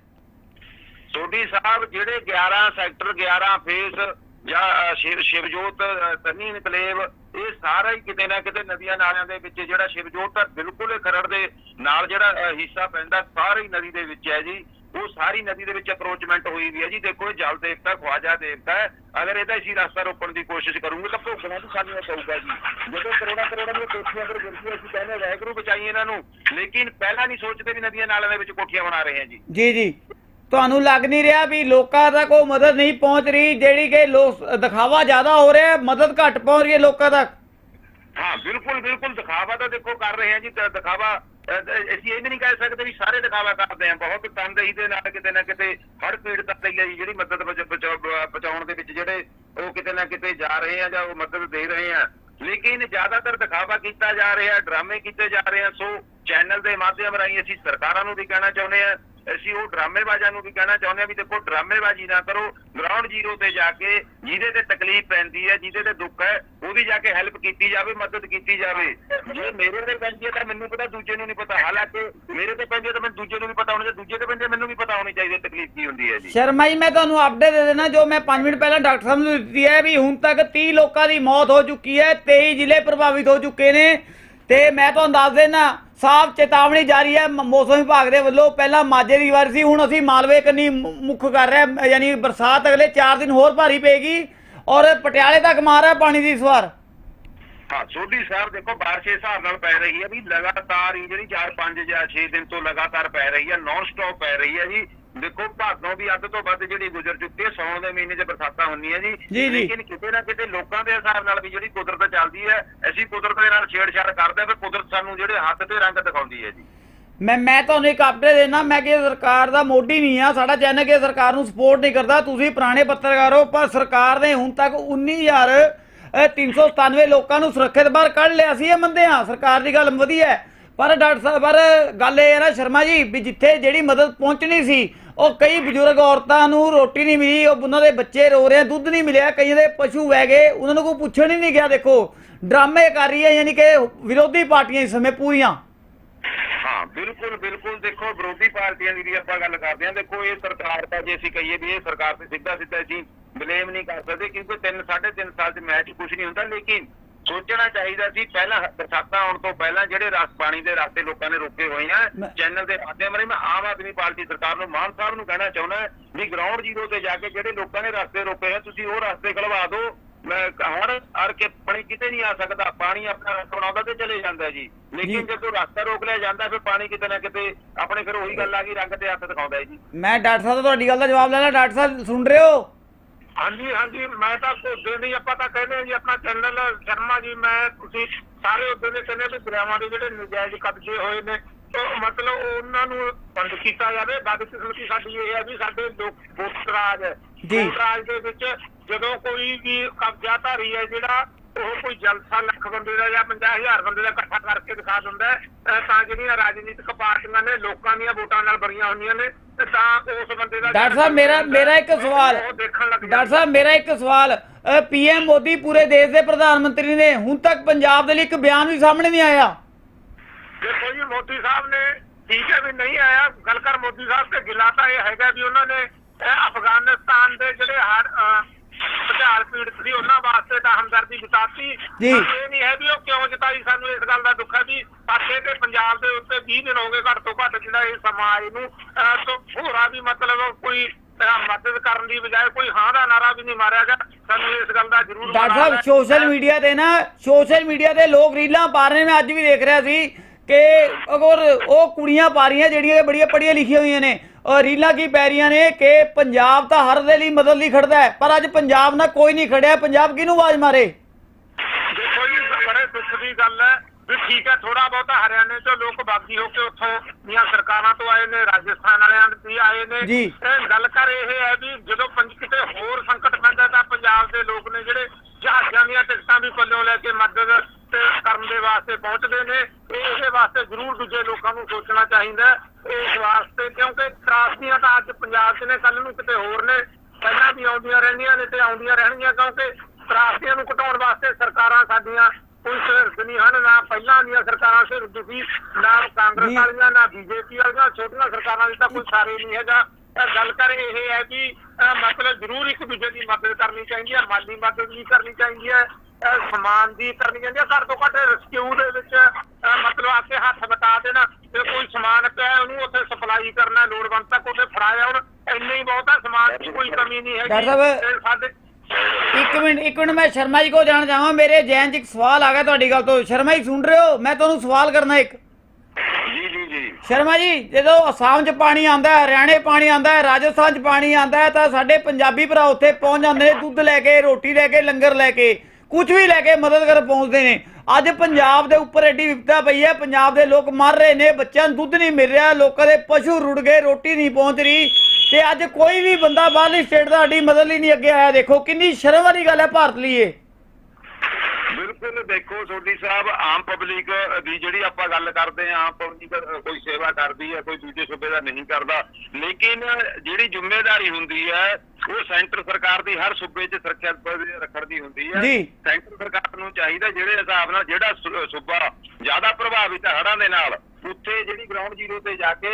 C: ਸੋਢੀ ਸਾਹਿਬ ਜਿਹੜੇ 11 ਸੈਕਟਰ 11 ਫੇਸ ਜਾਂ ਸ਼ਿਵਜੋਤ ਤਨੀ ਇਨਕਲੇਵ ਇਹ ਸਾਰਾ ਹੀ ਕਿਤੇ ਨਾ ਕਿਤੇ ਨਦੀਆਂ ਨਾਲਿਆਂ ਦੇ ਵਿੱਚ ਜਿਹੜਾ ਸ਼ਿਵਜੋਤ ਤਾਂ ਬਿਲਕੁਲ ਖਰੜ ਦੇ ਨਾਲ ਜਿਹੜਾ ਹਿੱਸਾ ਪੈਂਦਾ ਸਾਰੀ ਹੀ ਨਦੀ ਦੇ ਵਿੱਚ ਹੈ ਜੀ। ਉਹ ਸਾਰੀ ਨਦੀ ਦੇ ਵਿੱਚ ਅਪਰੋਚਮੈਂਟ ਹੋਈ ਵੀ ਹੈ ਜੀ। ਦੇਖੋ ਇਹ ਜਲ ਦੇਵਤਾ ਖਵਾਜਾ ਦੇਵਤਾ ਹੈ। ਅਗਰ ਇਹਦਾ ਅਸੀਂ ਰਸਤਾ ਰੋਕਣ ਦੀ ਕੋਸ਼ਿਸ਼ ਕਰੂੰਗੇ ਤਾਂ ਭੁਗਤਣਾ ਵੀ ਸਾਨੂੰ ਪਊਗਾ ਜੀ। ਜਦੋਂ ਕਰੋੜਾਂ ਕਰੋੜਾਂ ਦੀਆਂ ਕੋਠੀਆਂ ਪਰ ਗਿਰਦੀਆਂ ਅਸੀਂ ਕਹਿੰਦੇ ਵਾਹਿਗੁਰੂ ਬਚਾਈ ਇਹਨਾਂ ਨੂੰ। ਲੇਕਿਨ ਪਹਿਲਾਂ ਨਹੀਂ ਸੋਚਦੇ ਵੀ ਨਦੀਆਂ ਨਾਲਿਆਂ ਦੇ ਵਿੱਚ ਕੋਠੀਆਂ ਬਣਾ ਰਹੇ ਹਾਂ ਜੀ।
A: ਜੀ ਜੀ। ਤੁਹਾਨੂੰ ਲੱਗ ਨਹੀਂ ਰਿਹਾ ਵੀ ਲੋਕਾਂ ਤੱਕ ਉਹ ਮਦਦ ਨਹੀਂ ਪਹੁੰਚ ਰਹੀ ਜਿਹੜੀ ਕਿ ਲੋਕ ਦਿਖਾਵਾ ਜ਼ਿਆਦਾ ਹੋ ਰਿਹਾ ਹੈ, ਮਦਦ ਘੱਟ ਪਹੁੰਚ ਰਹੀ ਹੈ ਲੋਕਾਂ ਤੱਕ?
C: ਹਾਂ ਬਿਲਕੁਲ ਬਿਲਕੁਲ ਦਿਖਾਵਾ ਤਾਂ ਦੇਖੋ ਕਰ ਰਹੇ ਆ ਜੀ। ਦਿਖਾਵਾ ਅਸੀਂ ਇਹ ਵੀ ਨਹੀਂ ਕਹਿ ਸਕਦੇ ਵੀ ਸਾਰੇ ਦਿਖਾਵਾ ਕਰਦੇ ਆ ਬਹੁਤ ਤਨਦੇਹੀ ਦੇ ਨਾਲ ਕਿਤੇ ਨਾ ਕਿਤੇ, ਹਰ ਪੀੜਤ ਲਈ ਆ ਜਿਹੜੀ ਮਦਦ ਪਹੁੰਚ- ਪਹੁੰਚਾ- ਦੇ ਵਿੱਚ ਜਿਹੜੇ ਉਹ ਕਿਤੇ ਨਾ ਕਿਤੇ ਜਾ ਰਹੇ ਆ ਜਾਂ ਉਹ ਮਦਦ ਦੇ ਰਹੇ ਆ। ਲੇਕਿਨ ਜ਼ਿਆਦਾਤਰ ਦਿਖਾਵਾ ਕੀਤਾ ਜਾ ਰਿਹਾ, ਡਰਾਮੇ ਕੀਤੇ ਜਾ ਰਹੇ ਆ। ਸੋ ਚੈਨਲ ਦੇ ਮਾਧਿਅਮ ਰਾਹੀਂ ਅਸੀਂ ਸਰਕਾਰਾਂ ਨੂੰ ਵੀ ਕਹਿਣਾ ਚਾਹੁੰਦੇ ਆ ਅਸੀਂ ਉਹ ਡਰਾਮੇਬਾਜ਼ਾਂ ਨੂੰ ਵੀ ਕਹਿਣਾ ਚਾਹੁੰਦੇ ਆ ਵੀ ਦੇਖੋ ਡਰਾਮੇਬਾਜ਼ੀ ਨਾ ਕਰੋ ਗਰਾਊਂਡ ਜ਼ੀਰੋ ਤੇ ਜਾ ਕੇ ਜਿਹਦੇ ਤੇ ਤਕਲੀਫ ਪੈਂਦੀ ਹੈ, ਜਿਹਦੇ ਤੇ ਦੁੱਖ ਹੈ, ਉਹਦੀ ਜਾ ਕੇ ਹੈਲਪ ਕੀਤੀ ਜਾਵੇ, ਮਦਦ ਕੀਤੀ ਜਾਵੇ। ਜੇ ਮੇਰੇ ਤੇ ਪੈਂਦੀ ਹੈ ਤਾਂ ਮੈਨੂੰ ਪਤਾ, ਦੂਜੇ ਨੂੰ ਨਹੀਂ ਪਤਾ। ਹਾਲਾਂਕਿ ਮੇਰੇ ਤੇ ਪੈਂਦੀ ਹੈ ਤਾਂ ਮੈਨੂੰ ਦੂਜੇ ਨੂੰ ਵੀ ਪਤਾ ਹੋਣਾ ਚਾਹੀਦਾ। ਦੂਜੇ ਤੇ ਪੈਂਦੀ ਹੈ, ਮੈਨੂੰ ਵੀ ਪਤਾ ਹੋਣੀ ਚਾਹੀਦੀ ਹੈ ਤਕਲੀਫ ਕੀ ਹੁੰਦੀ ਹੈ ਜੀ।
A: ਸ਼ਰਮਾ ਜੀ, ਮੈਂ ਤੁਹਾਨੂੰ ਅਪਡੇਟ ਦੇ ਦੇਣਾ, ਜੋ ਮੈਂ 5 ਮਿੰਟ ਪਹਿਲਾਂ ਡਾਕਟਰ ਸਾਹਿਬ ਨੂੰ ਦਿੱਤੀ ਹੈ ਵੀ ਹੁਣ ਤੱਕ 30 ਲੋਕਾਂ ਦੀ ਮੌਤ ਹੋ ਚੁੱਕੀ ਹੈ 23 ਜ਼ਿਲ੍ਹੇ ਪ੍ਰਭਾਵਿਤ ਹੋ ਚੁੱਕੇ ਨੇ। ਤੇ ਮੈਂ ਤੁਹਾਨੂੰ ਦੱਸ ਦੇਣਾ ਸਾਫ਼ ਚੇਤਾਵਨੀ ਜਾਰੀ ਹੈ ਮੌਸਮ ਵਿਭਾਗ ਦੇ ਵੱਲੋਂ ਪਹਿਲਾਂ ਮਾਝੇ ਦੀ ਵਾਰ ਸੀ, ਹੁਣ ਅਸੀਂ ਮਾਲਵੇ ਕੰਨੀ ਮੁੱਖ ਕਰ ਰਹੇ ਯਾਨੀ ਬਰਸਾਤ ਅਗਲੇ 4 ਦਿਨ ਹੋਰ ਭਾਰੀ ਪਏਗੀ ਔਰ ਪਟਿਆਲੇ ਤੱਕ ਮਾਰ ਹੈ ਪਾਣੀ ਦੀ ਇਸ ਵਾਰ
C: ਹਾਂ, ਸੋਢੀ ਸਾਹਿਬ ਦੇਖੋ, ਬਾਰਿਸ਼ ਇਸ ਹਿਸਾਬ ਨਾਲ ਪੈ ਰਹੀ ਹੈ ਵੀ ਲਗਾਤਾਰ ਹੀ ਜਿਹੜੀ 4 5 ਜਾਂ 6 ਦਿਨ ਤੋਂ ਲਗਾਤਾਰ ਪੈ ਰਹੀ ਹੈ ਨਾਨ ਸਟਾਪ ਪੈ ਰਹੀ ਹੈ ਜੀ। ਦੇਖੋ ਭਾਦੋਂ ਵੀ ਅੱਧ ਤੋਂ ਵੱਧ ਜਿਹੜੀ ਗੁਜ਼ਰ ਚੁੱਕੀ ਹੈ ਸੌਣ ਦੇ ਮਹੀਨੇ 'ਚ ਬਰਸਾਤਾਂ ਹੁੰਦੀਆਂ
A: ਜੀ।
C: ਲੇਕਿਨ ਕਿਤੇ ਨਾ ਕਿਤੇ ਲੋਕਾਂ ਦੇ ਹਿਸਾਬ ਨਾਲ ਵੀ ਜਿਹੜੀ ਕੁਦਰਤ ਚੱਲਦੀ ਹੈ ਅਸੀਂ ਕੁਦਰਤ ਦੇ ਨਾਲ ਛੇੜਛਾੜ ਕਰਦੇ ਹਾਂ ਫਿਰ ਕੁਦਰਤ ਸਾਨੂੰ ਜਿਹੜੇ ਹੱਥ ਤੇ ਰੰਗ ਦਿਖਾਉਂਦੀ ਹੈ ਜੀ।
A: ਮੈਂ ਮੈਂ ਤੁਹਾਨੂੰ ਇੱਕ ਅਪਡੇਟ ਦੇਣਾ ਮੈਂ ਕਿ ਸਰਕਾਰ ਦਾ ਮੋਢੀ ਨਹੀਂ ਆ ਸਾਡਾ ਚੈਨਲ ਕਿ ਸਰਕਾਰ ਨੂੰ ਸਪੋਰਟ ਨਹੀਂ ਕਰਦਾ ਤੁਸੀਂ ਪੁਰਾਣੇ ਪੱਤਰਕਾਰ ਹੋ ਪਰ ਸਰਕਾਰ ਨੇ ਹੁਣ ਤੱਕ 19000 ਅ, 397 ਲੋਕਾਂ ਨੂੰ ਸੁਰੱਖਿਅਤ ਬਾਹਰ ਕੱਢ ਲਿਆ ਸੀ ਇਹ ਮੰਨਦੇ ਆ ਸਰਕਾਰ ਦੀ ਗੱਲ ਵਧੀਆ ਪਰ ਡਾਕਟਰ ਸਾਹਿਬ ਪਰ ਗੱਲ ਇਹ ਹੈ ਨਾ ਸ਼ਰਮਾ ਜੀ ਵੀ ਜਿੱਥੇ ਜਿਹੜੀ ਮਦਦ ਪਹੁੰਚਣੀ ਸੀ ਉਹ ਕਈ ਬਜ਼ੁਰਗ ਔਰਤਾਂ ਨੂੰ ਰੋਟੀ ਨਹੀਂ ਮਿਲੀ, ਉਹ ਉਹਨਾਂ ਦੇ ਬੱਚੇ ਰੋ ਰਹੇ ਦੁੱਧ ਨਹੀਂ ਮਿਲਿਆ, ਕਈਆਂ ਦੇ ਪਸ਼ੂ ਵਹਿ ਗਏ, ਉਹਨਾਂ ਨੂੰ ਕੋਈ ਪੁੱਛਣ ਹੀ ਨਹੀਂ ਗਿਆ, ਦੇਖੋ। ਡਰਾਮੇ ਕਰ ਰਹੀ ਹੈ, ਯਾਨੀ ਕਿ ਵਿਰੋਧੀ ਪਾਰਟੀਆਂ ਇਸ ਸਮੇਂ ਪੂਰੀਆਂ।
C: ਹਾਂ, ਬਿਲਕੁਲ ਬਿਲਕੁਲ। ਦੇਖੋ, ਵਿਰੋਧੀ ਪਾਰਟੀਆਂ ਦੀ ਵੀ ਆਪਾਂ ਗੱਲ ਕਰਦੇ ਹਾਂ, ਦੇਖੋ, ਇਹ ਸਰਕਾਰ ਦਾ ਜੇ ਅਸੀਂ ਕਹੀਏ ਵੀ ਇਹ ਸਰਕਾਰ ਤੇ ਸਿੱਧਾ ਸਿੱਧਾ ਅਸੀਂ ਬਲੇਮ ਨਹੀਂ ਕਰ ਸਕਦੇ, ਕਿਉਂਕਿ 3 3.5 ਸਾਲ ਚ ਮੈਚ ਕੁਝ ਨਹੀਂ ਹੁੰਦਾ, ਲੇਕਿਨ ਸੋਚਣਾ ਚਾਹੀਦਾ ਸੀ ਪਹਿਲਾਂ ਬਰਸਾਤਾਂ ਆਉਣ ਤੋਂ ਪਹਿਲਾਂ ਜਿਹੜੇ ਰਸ ਪਾਣੀ ਦੇ ਰਸਤੇ ਲੋਕਾਂ ਨੇ ਰੋਕੇ ਹੋਏ ਆ ਚੈਨਲ ਦੇ ਮਾਧਿਅਮ ਰਾਹੀਂ ਮੈਂ ਆਮ ਆਦਮੀ ਪਾਰਟੀ ਸਰਕਾਰ ਨੂੰ ਮਾਨ ਸਾਹਿਬ ਨੂੰ ਕਹਿਣਾ ਚਾਹੁੰਦਾ ਵੀ ਗਰਾਊਂਡ ਜ਼ੀਰੋ ਤੇ ਜਾ ਕੇ ਜਿਹੜੇ ਲੋਕਾਂ ਨੇ ਰਸਤੇ ਰੋਕੇ ਆ ਤੁਸੀਂ ਉਹ ਰਸਤੇ ਖਲਵਾ ਦਿਓ। ਮੈਂ ਹਰ ਹਰ ਕੇ ਪਾਣੀ ਕਿਤੇ ਨਹੀਂ ਆ ਸਕਦਾ ਪਾਣੀ ਆਪਣਾ ਰਸਤਾ ਬਣਾਉਂਦਾ ਤੇ ਚਲੇ ਜਾਂਦਾ ਜੀ। ਲੇਕਿਨ ਜਦੋਂ ਰਸਤਾ ਰੋਕ ਲਿਆ ਜਾਂਦਾ ਫਿਰ ਪਾਣੀ ਕਿਤੇ ਨਾ ਕਿਤੇ ਆਪਣੇ ਫਿਰ ਉਹੀ ਗੱਲ ਆ ਗਈ ਰੰਗ ਤੇ ਹੱਥ ਦਿਖਾਉਂਦਾ ਜੀ।
A: ਮੈਂ ਡਾਕਟਰ ਸਾਹਿਬ ਤੋਂ ਤੁਹਾਡੀ ਗੱਲ ਦਾ ਜਵਾਬ ਲੈਣਾ ਡਾਕਟਰ ਸਾਹਿਬ ਸੁਣ ਰਹੇ ਹੋ?
B: ਹਾਂਜੀ ਹਾਂਜੀ ਮੈਂ ਤਾਂ ਉਦੋਂ ਨਹੀਂ ਆਪਾਂ ਤਾਂ ਕਹਿੰਦੇ ਹਾਂ ਜੀ ਆਪਣਾ ਚੈਨਲ ਸ਼ਰਮਾ ਜੀ ਮੈਂ ਤੁਸੀਂ ਸਾਰੇ ਉਦੋਂ ਦੇ ਕਹਿੰਦੇ ਵੀ ਦਰਿਆਵਾਂ ਦੇ ਜਿਹੜੇ ਨਜਾਇਜ਼ ਕਬਜ਼ੇ ਹੋਏ ਨੇ ਉਹ ਮਤਲਬ ਉਹਨਾਂ ਨੂੰ ਬੰਦ ਕੀਤਾ ਜਾਵੇ ਬਦਕਿਸਮਤੀ ਸਾਡੀ ਇਹ ਹੈ ਵੀ ਸਾਡੇ ਲੋਕ ਵੋਟ ਰਾਜ ਹੈ
A: ਜੀ।
B: ਵੋਟ ਰਾਜ ਦੇ ਵਿੱਚ ਜਦੋਂ ਕੋਈ ਵੀ ਕਬਜ਼ਾਧਾਰੀ ਹੈ ਜਿਹੜਾ ਉਹ ਕੋਈ ਜਲਸਾ ਲੱਖ ਬੰਦੇ ਦਾ ਜਾਂ 50000 ਬੰਦੇ ਦਾ ਇਕੱਠਾ ਕਰਕੇ ਦਿਖਾ ਦਿੰਦਾ ਤਾਂ ਜਿਹੜੀਆਂ ਰਾਜਨੀਤਿਕ ਪਾਰਟੀਆਂ ਨੇ ਲੋਕਾਂ ਦੀਆਂ ਵੋਟਾਂ ਨਾਲ ਬੜੀਆਂ ਹੁੰਦੀਆਂ ਨੇ ਤੇ ਤਾਂ ਉਸ ਬੰਦੇ ਦਾ
A: ਡਾਕਟਰ ਸਾਹਿਬ ਮੇਰਾ ਮੇਰਾ ਇੱਕ ਸਵਾਲ। ਡਾਕਟਰ ਸਾਹਿਬ ਮੇਰਾ ਇੱਕ ਸਵਾਲ। ਪੀਐਮ ਮੋਦੀ ਪੂਰੇ ਦੇਸ਼ ਦੇ ਪ੍ਰਧਾਨ ਮੰਤਰੀ ਨੇ ਹੁਣ ਤੱਕ ਪੰਜਾਬ ਦੇ ਲਈ ਇੱਕ ਬਿਆਨ ਵੀ ਸਾਹਮਣੇ ਨਹੀਂ ਆਇਆ।
B: ਦੇਖੋ ਜੀ ਮੋਦੀ ਸਾਹਿਬ ਨੇ ਠੀਕ ਹੈ ਵੀ ਨਹੀਂ ਆਇਆ। ਗੱਲ ਕਰ ਮੋਦੀ ਸਾਹਿਬ ਤੇ ਗਿਲਾ ਤਾਂ ਇਹ ਹੈਗਾ ਵੀ ਉਹਨਾਂ ਨੇ ਅਫਗਾਨਿਸਤਾਨ ਦੇ ਜਿਹੜੇ ਹਰ ਭੁਚਾਲ ਪੀੜਤ ਸੀ ਉਹਨਾਂ ਵਾਸਤੇ ਤਾਂ ਹਮਦਰਦੀ ਜਤਾਤੀ
A: ਜੀ।
B: ਪਰ ਇਹ ਨਹੀਂ ਹੈ ਵੀ ਉਹ ਕਿਉਂ ਜਤਾਈ ਸਾਨੂੰ ਇਸ ਗੱਲ ਦਾ ਦੁੱਖ ਹੈ ਵੀ ਪਾਸੇ ਤੇ ਪੰਜਾਬ ਦੇ ਉੱਤੇ 20 ਦਿਨ ਹੋ ਗਏ ਘੱਟ ਤੋਂ ਘੱਟ ਜਿਹੜਾ ਇਹ ਸਮਾਂ ਆਏ ਨੂੰ ਅਹ, ਤੋਂ ਹੋਰਾ ਵੀ ਮਤਲਬ ਕੋਈ ਅਹ, ਮਦਦ ਕਰਨ ਦੀ ਬਜਾਏ ਕੋਈ ਹਾਂ ਦਾ ਨਾਰਾ ਵੀ ਨਹੀਂ ਮਾਰਿਆ ਗਿਆ ਸਾਨੂੰ ਇਸ ਗੱਲ ਦਾ ਜ਼ਰੂਰ
A: ਡਾਕਟਰ
B: ਮਲਾਲ
A: ਸਾਹਿਬ
B: ਹੈ।
A: ਸੋਸ਼ਲ ਮੀਡੀਆ ਤੇ ਨਾ ਸੋਸ਼ਲ ਮੀਡੀਆ ਤੇ ਲੋਕ ਰੀਲਾਂ ਪਾ ਰਹੇ ਨੇ ਮੈਂ ਅੱਜ ਵੀ ਦੇਖ ਰਿਹਾ ਸੀ ਕਿ ਅਗਰ ਉਹ ਕੁੜੀਆਂ ਪਾ ਰਹੀਆਂ ਜਿਹੜੀਆਂ ਕਿ ਬੜੀਆਂ ਪੜੀਆਂ ਲਿਖੀਆਂ ਹੋਈਆਂ ਨੇ ਰੀਲਾਂ ਕੀ ਪੈ ਰਹੀਆਂ ਨੇ ਕਿ ਪੰਜਾਬ ਤਾਂ ਹਰ ਦੇ ਲਈ ਮਦਦ ਲਈ ਖੜਦਾ ਹੈ ਪਰ ਅੱਜ ਪੰਜਾਬ ਨਾਲ ਕੋਈ ਨਹੀਂ ਖੜਿਆ। ਪੰਜਾਬ ਕਿਹਨੂੰ ਆਵਾਜ਼ ਮਾਰੇ?
B: ਦੇਖੋ ਜੀ ਬੜੇ ਦੁੱਖ ਦੀ ਗੱਲ ਹੈ ਵੀ ਠੀਕ ਹੈ ਥੋੜਾ ਬਹੁਤਾ ਹਰਿਆਣੇ ਤੋਂ ਲੋਕ ਬਾਗੀ ਹੋ ਕੇ ਉੱਥੋਂ ਦੀਆਂ ਸਰਕਾਰਾਂ ਤੋਂ ਆਏ ਨੇ ਰਾਜਸਥਾਨ ਵਾਲਿਆਂ ਦੇ ਵੀ ਆਏ ਨੇ।
A: ਜੀ।
B: ਇਹ ਗੱਲ ਕਰ ਇਹ ਹੈ ਵੀ ਜਦੋਂ ਪੰਜ ਕਿਤੇ ਹੋਰ ਸੰਕਟ ਪੈਂਦਾ ਤਾਂ ਪੰਜਾਬ ਦੇ ਲੋਕ ਨੇ ਜਿਹੜੇ ਜਹਾਜ਼ਾਂ ਦੀਆਂ ਟਿਕਟਾਂ ਵੀ ਪੱਲਿਓਂ ਲੈ ਕੇ ਮਦਦ ਕਰਨ ਦੇ ਵਾਸਤੇ ਪਹੁੰਚਦੇ ਨੇ। ਇਹਦੇ ਵਾਸਤੇ ਜ਼ਰੂਰ ਦੂਜੇ ਲੋਕਾਂ ਨੂੰ ਸੋਚਣਾ ਚਾਹੀਦਾ ਹੈ। ਇਸ ਵਾਸਤੇ ਕਿਉਂਕਿ ਤਰਾਸਦੀਆਂ ਤਾਂ ਅੱਜ ਪੰਜਾਬ 'ਚ ਨੇ ਕੱਲ ਨੂੰ ਕਿਤੇ ਹੋਰ ਨੇ। ਪਹਿਲਾਂ ਵੀ ਆਉਂਦੀਆਂ ਰਹਿੰਦੀਆਂ ਨੇ ਤੇ ਆਉਂਦੀਆਂ ਰਹਿਣਗੀਆਂ ਕਿਉਂਕਿ ਤਰਾਸਦੀਆਂ ਨੂੰ ਘਟਾਉਣ ਵਾਸਤੇ ਸਰਕਾਰਾਂ ਸਾਡੀਆਂ ਕੋਈ ਸਿਰਫ ਨਹੀਂ ਹਨ ਨਾ ਪਹਿਲਾਂ ਦੀਆਂ ਸਰਕਾਰਾਂ ਸਿਰ ਦੁਖੀ ਨਾ ਕਾਂਗਰਸ। ਵਾਲੀਆਂ ਨਾ ਬੀਜੇਪੀ ਵਾਲੀਆਂ ਛੋਟੀਆਂ ਸਰਕਾਰਾਂ ਦੀ ਤਾਂ ਕੋਈ ਸਾਰੇ ਨਹੀਂ ਹੈਗਾ। ਗੱਲ ਕਰ ਇਹ ਹੈ ਕਿ ਮਤਲਬ ਜ਼ਰੂਰ ਇੱਕ ਦੂਜੇ ਦੀ ਮਦਦ ਕਰਨੀ ਚਾਹੀਦੀ ਹੈ ਮਾਲੀ ਮਦਦ ਵੀ ਕਰਨੀ ਚਾਹੀਦੀ ਹੈ। ਸਮਾਨ ਦੀ ਕਰਨੀ ਚਾਹੀਦੀ ਹੈ ਘੱਟ ਤੋਂ ਘੱਟ ਰੈਸਕਿਊ ਦੇ ਵਿੱਚ ਮਤਲਬ ਆਪੇ ਹੱਥ ਬਟਾ ਦੇਣਾ। ਤੇ ਕੋਈ ਸਮਾਨ ਪਿਆ ਹੈ, ਉਹਨੂੰ ਉੱਥੇ ਸਪਲਾਈ ਕਰਨਾ ਲੋੜਵੰਦ ਤੱਕ ਉੱਥੇ ਫੜਾਇਆ ਹੁਣ। ਇੰਨੇ ਹੀ ਬਹੁਤਾ ਸਮਾਨ ਦੀ ਕੋਈ ਕਮੀ ਨਹੀਂ ਹੈਗੀ।
A: ਡਾਕਟਰ ਸਾਹਿਬ, ਇੱਕ ਮਿੰਟ ਇੱਕ ਮਿੰਟ ਮੈਂ ਸ਼ਰਮਾ ਜੀ ਕੋਲ ਜਾਣਾ ਚਾਹਾਂ ਮੇਰੇ ਜੈਨ 'ਚ ਇੱਕ ਸਵਾਲ ਆ ਗਿਆ ਤੁਹਾਡੀ ਗੱਲ ਤੋਂ। ਸ਼ਰਮਾ ਜੀ ਸੁਣ ਰਹੇ ਹੋ? ਮੈਂ ਤੁਹਾਨੂੰ ਸਵਾਲ ਕਰਨਾ ਇੱਕ।
C: ਜੀ ਜੀ ਜੀ।
A: ਸ਼ਰਮਾ ਜੀ ਜਦੋਂ ਅਸਾਮ 'ਚ ਪਾਣੀ ਆਂਦਾ ਹੈ ਹਰਿਆਣੇ ਪਾਣੀ ਆਂਦਾ ਹੈ ਰਾਜਸਥਾਨ 'ਚ ਪਾਣੀ ਆਂਦਾ ਹੈ ਤਾਂ ਸਾਡੇ ਪੰਜਾਬੀ ਭਰਾ ਉੱਥੇ ਪਹੁੰਚ ਜਾਂਦੇ ਨੇ ਦੁੱਧ ਲੈ ਕੇ ਰੋਟੀ ਲੈ ਕੇ ਲੰਗਰ ਲੈ ਕੇ। ਕੁਝ ਵੀ ਲੈ ਕੇ ਮਦਦ ਕਰ ਪਹੁੰਚਦੇ ਨੇ। ਅੱਜ ਪੰਜਾਬ ਦੇ ਉੱਪਰ ਐਡੀ ਵਿਪਤਾ ਪਈ ਹੈ, ਪੰਜਾਬ ਦੇ ਲੋਕ ਮਰ ਰਹੇ ਨੇ, ਬੱਚਿਆਂ ਨੂੰ ਦੁੱਧ ਨਹੀਂ ਮਿਲ ਰਿਹਾ, ਲੋਕਾਂ ਦੇ ਪਸ਼ੂ ਰੁੜ ਗਏ, ਰੋਟੀ ਨਹੀਂ ਪਹੁੰਚ ਰਹੀ ਤੇ ਅੱਜ ਕੋਈ ਵੀ ਬੰਦਾ ਬਾਹਰਲੀ ਸਟੇਟ ਦਾ ਸਾਡੀ ਮਦਦ ਲਈ ਨਹੀਂ ਅੱਗੇ ਆਇਆ। ਦੇਖੋ, ਕਿੰਨੀ ਸ਼ਰਮ ਵਾਲੀ ਗੱਲ ਹੈ ਭਾਰਤ ਲਈ ਇਹ।
C: ਬਿਲਕੁਲ ਦੇਖੋ ਸੋਢੀ ਸਾਹਿਬ ਆਮ ਪਬਲਿਕ ਦੀ ਜਿਹੜੀ ਆਪਾਂ ਗੱਲ ਕਰਦੇ ਹਾਂ ਆਮ ਪਬਲਿਕ ਕੋਈ ਸੇਵਾ ਕਰਦੀ ਹੈ ਕੋਈ ਦੂਜੇ ਸੂਬੇ ਦਾ ਨਹੀਂ ਕਰਦਾ ਲੇਕਿਨ ਜਿਹੜੀ ਜ਼ਿੰਮੇਵਾਰੀ ਹੁੰਦੀ ਹੈ ਉਹ ਸੈਂਟਰ ਸਰਕਾਰ ਦੀ ਹਰ ਸੂਬੇ 'ਚ ਸੁਰੱਖਿਅਤ ਰੱਖਣ ਦੀ ਹੁੰਦੀ ਹੈ। ਸੈਂਟਰ ਸਰਕਾਰ ਨੂੰ ਚਾਹੀਦਾ ਜਿਹੜੇ ਹਿਸਾਬ ਨਾਲ ਜਿਹੜਾ ਸੂਬਾ ਜ਼ਿਆਦਾ ਪ੍ਰਭਾਵਿਤ ਹੈ ਹੜ੍ਹਾਂ ਦੇ ਨਾਲ ਉੱਥੇ ਜਿਹੜੀ ਗਰਾਊਂਡ ਜ਼ੀਰੋ ਤੇ ਜਾ ਕੇ,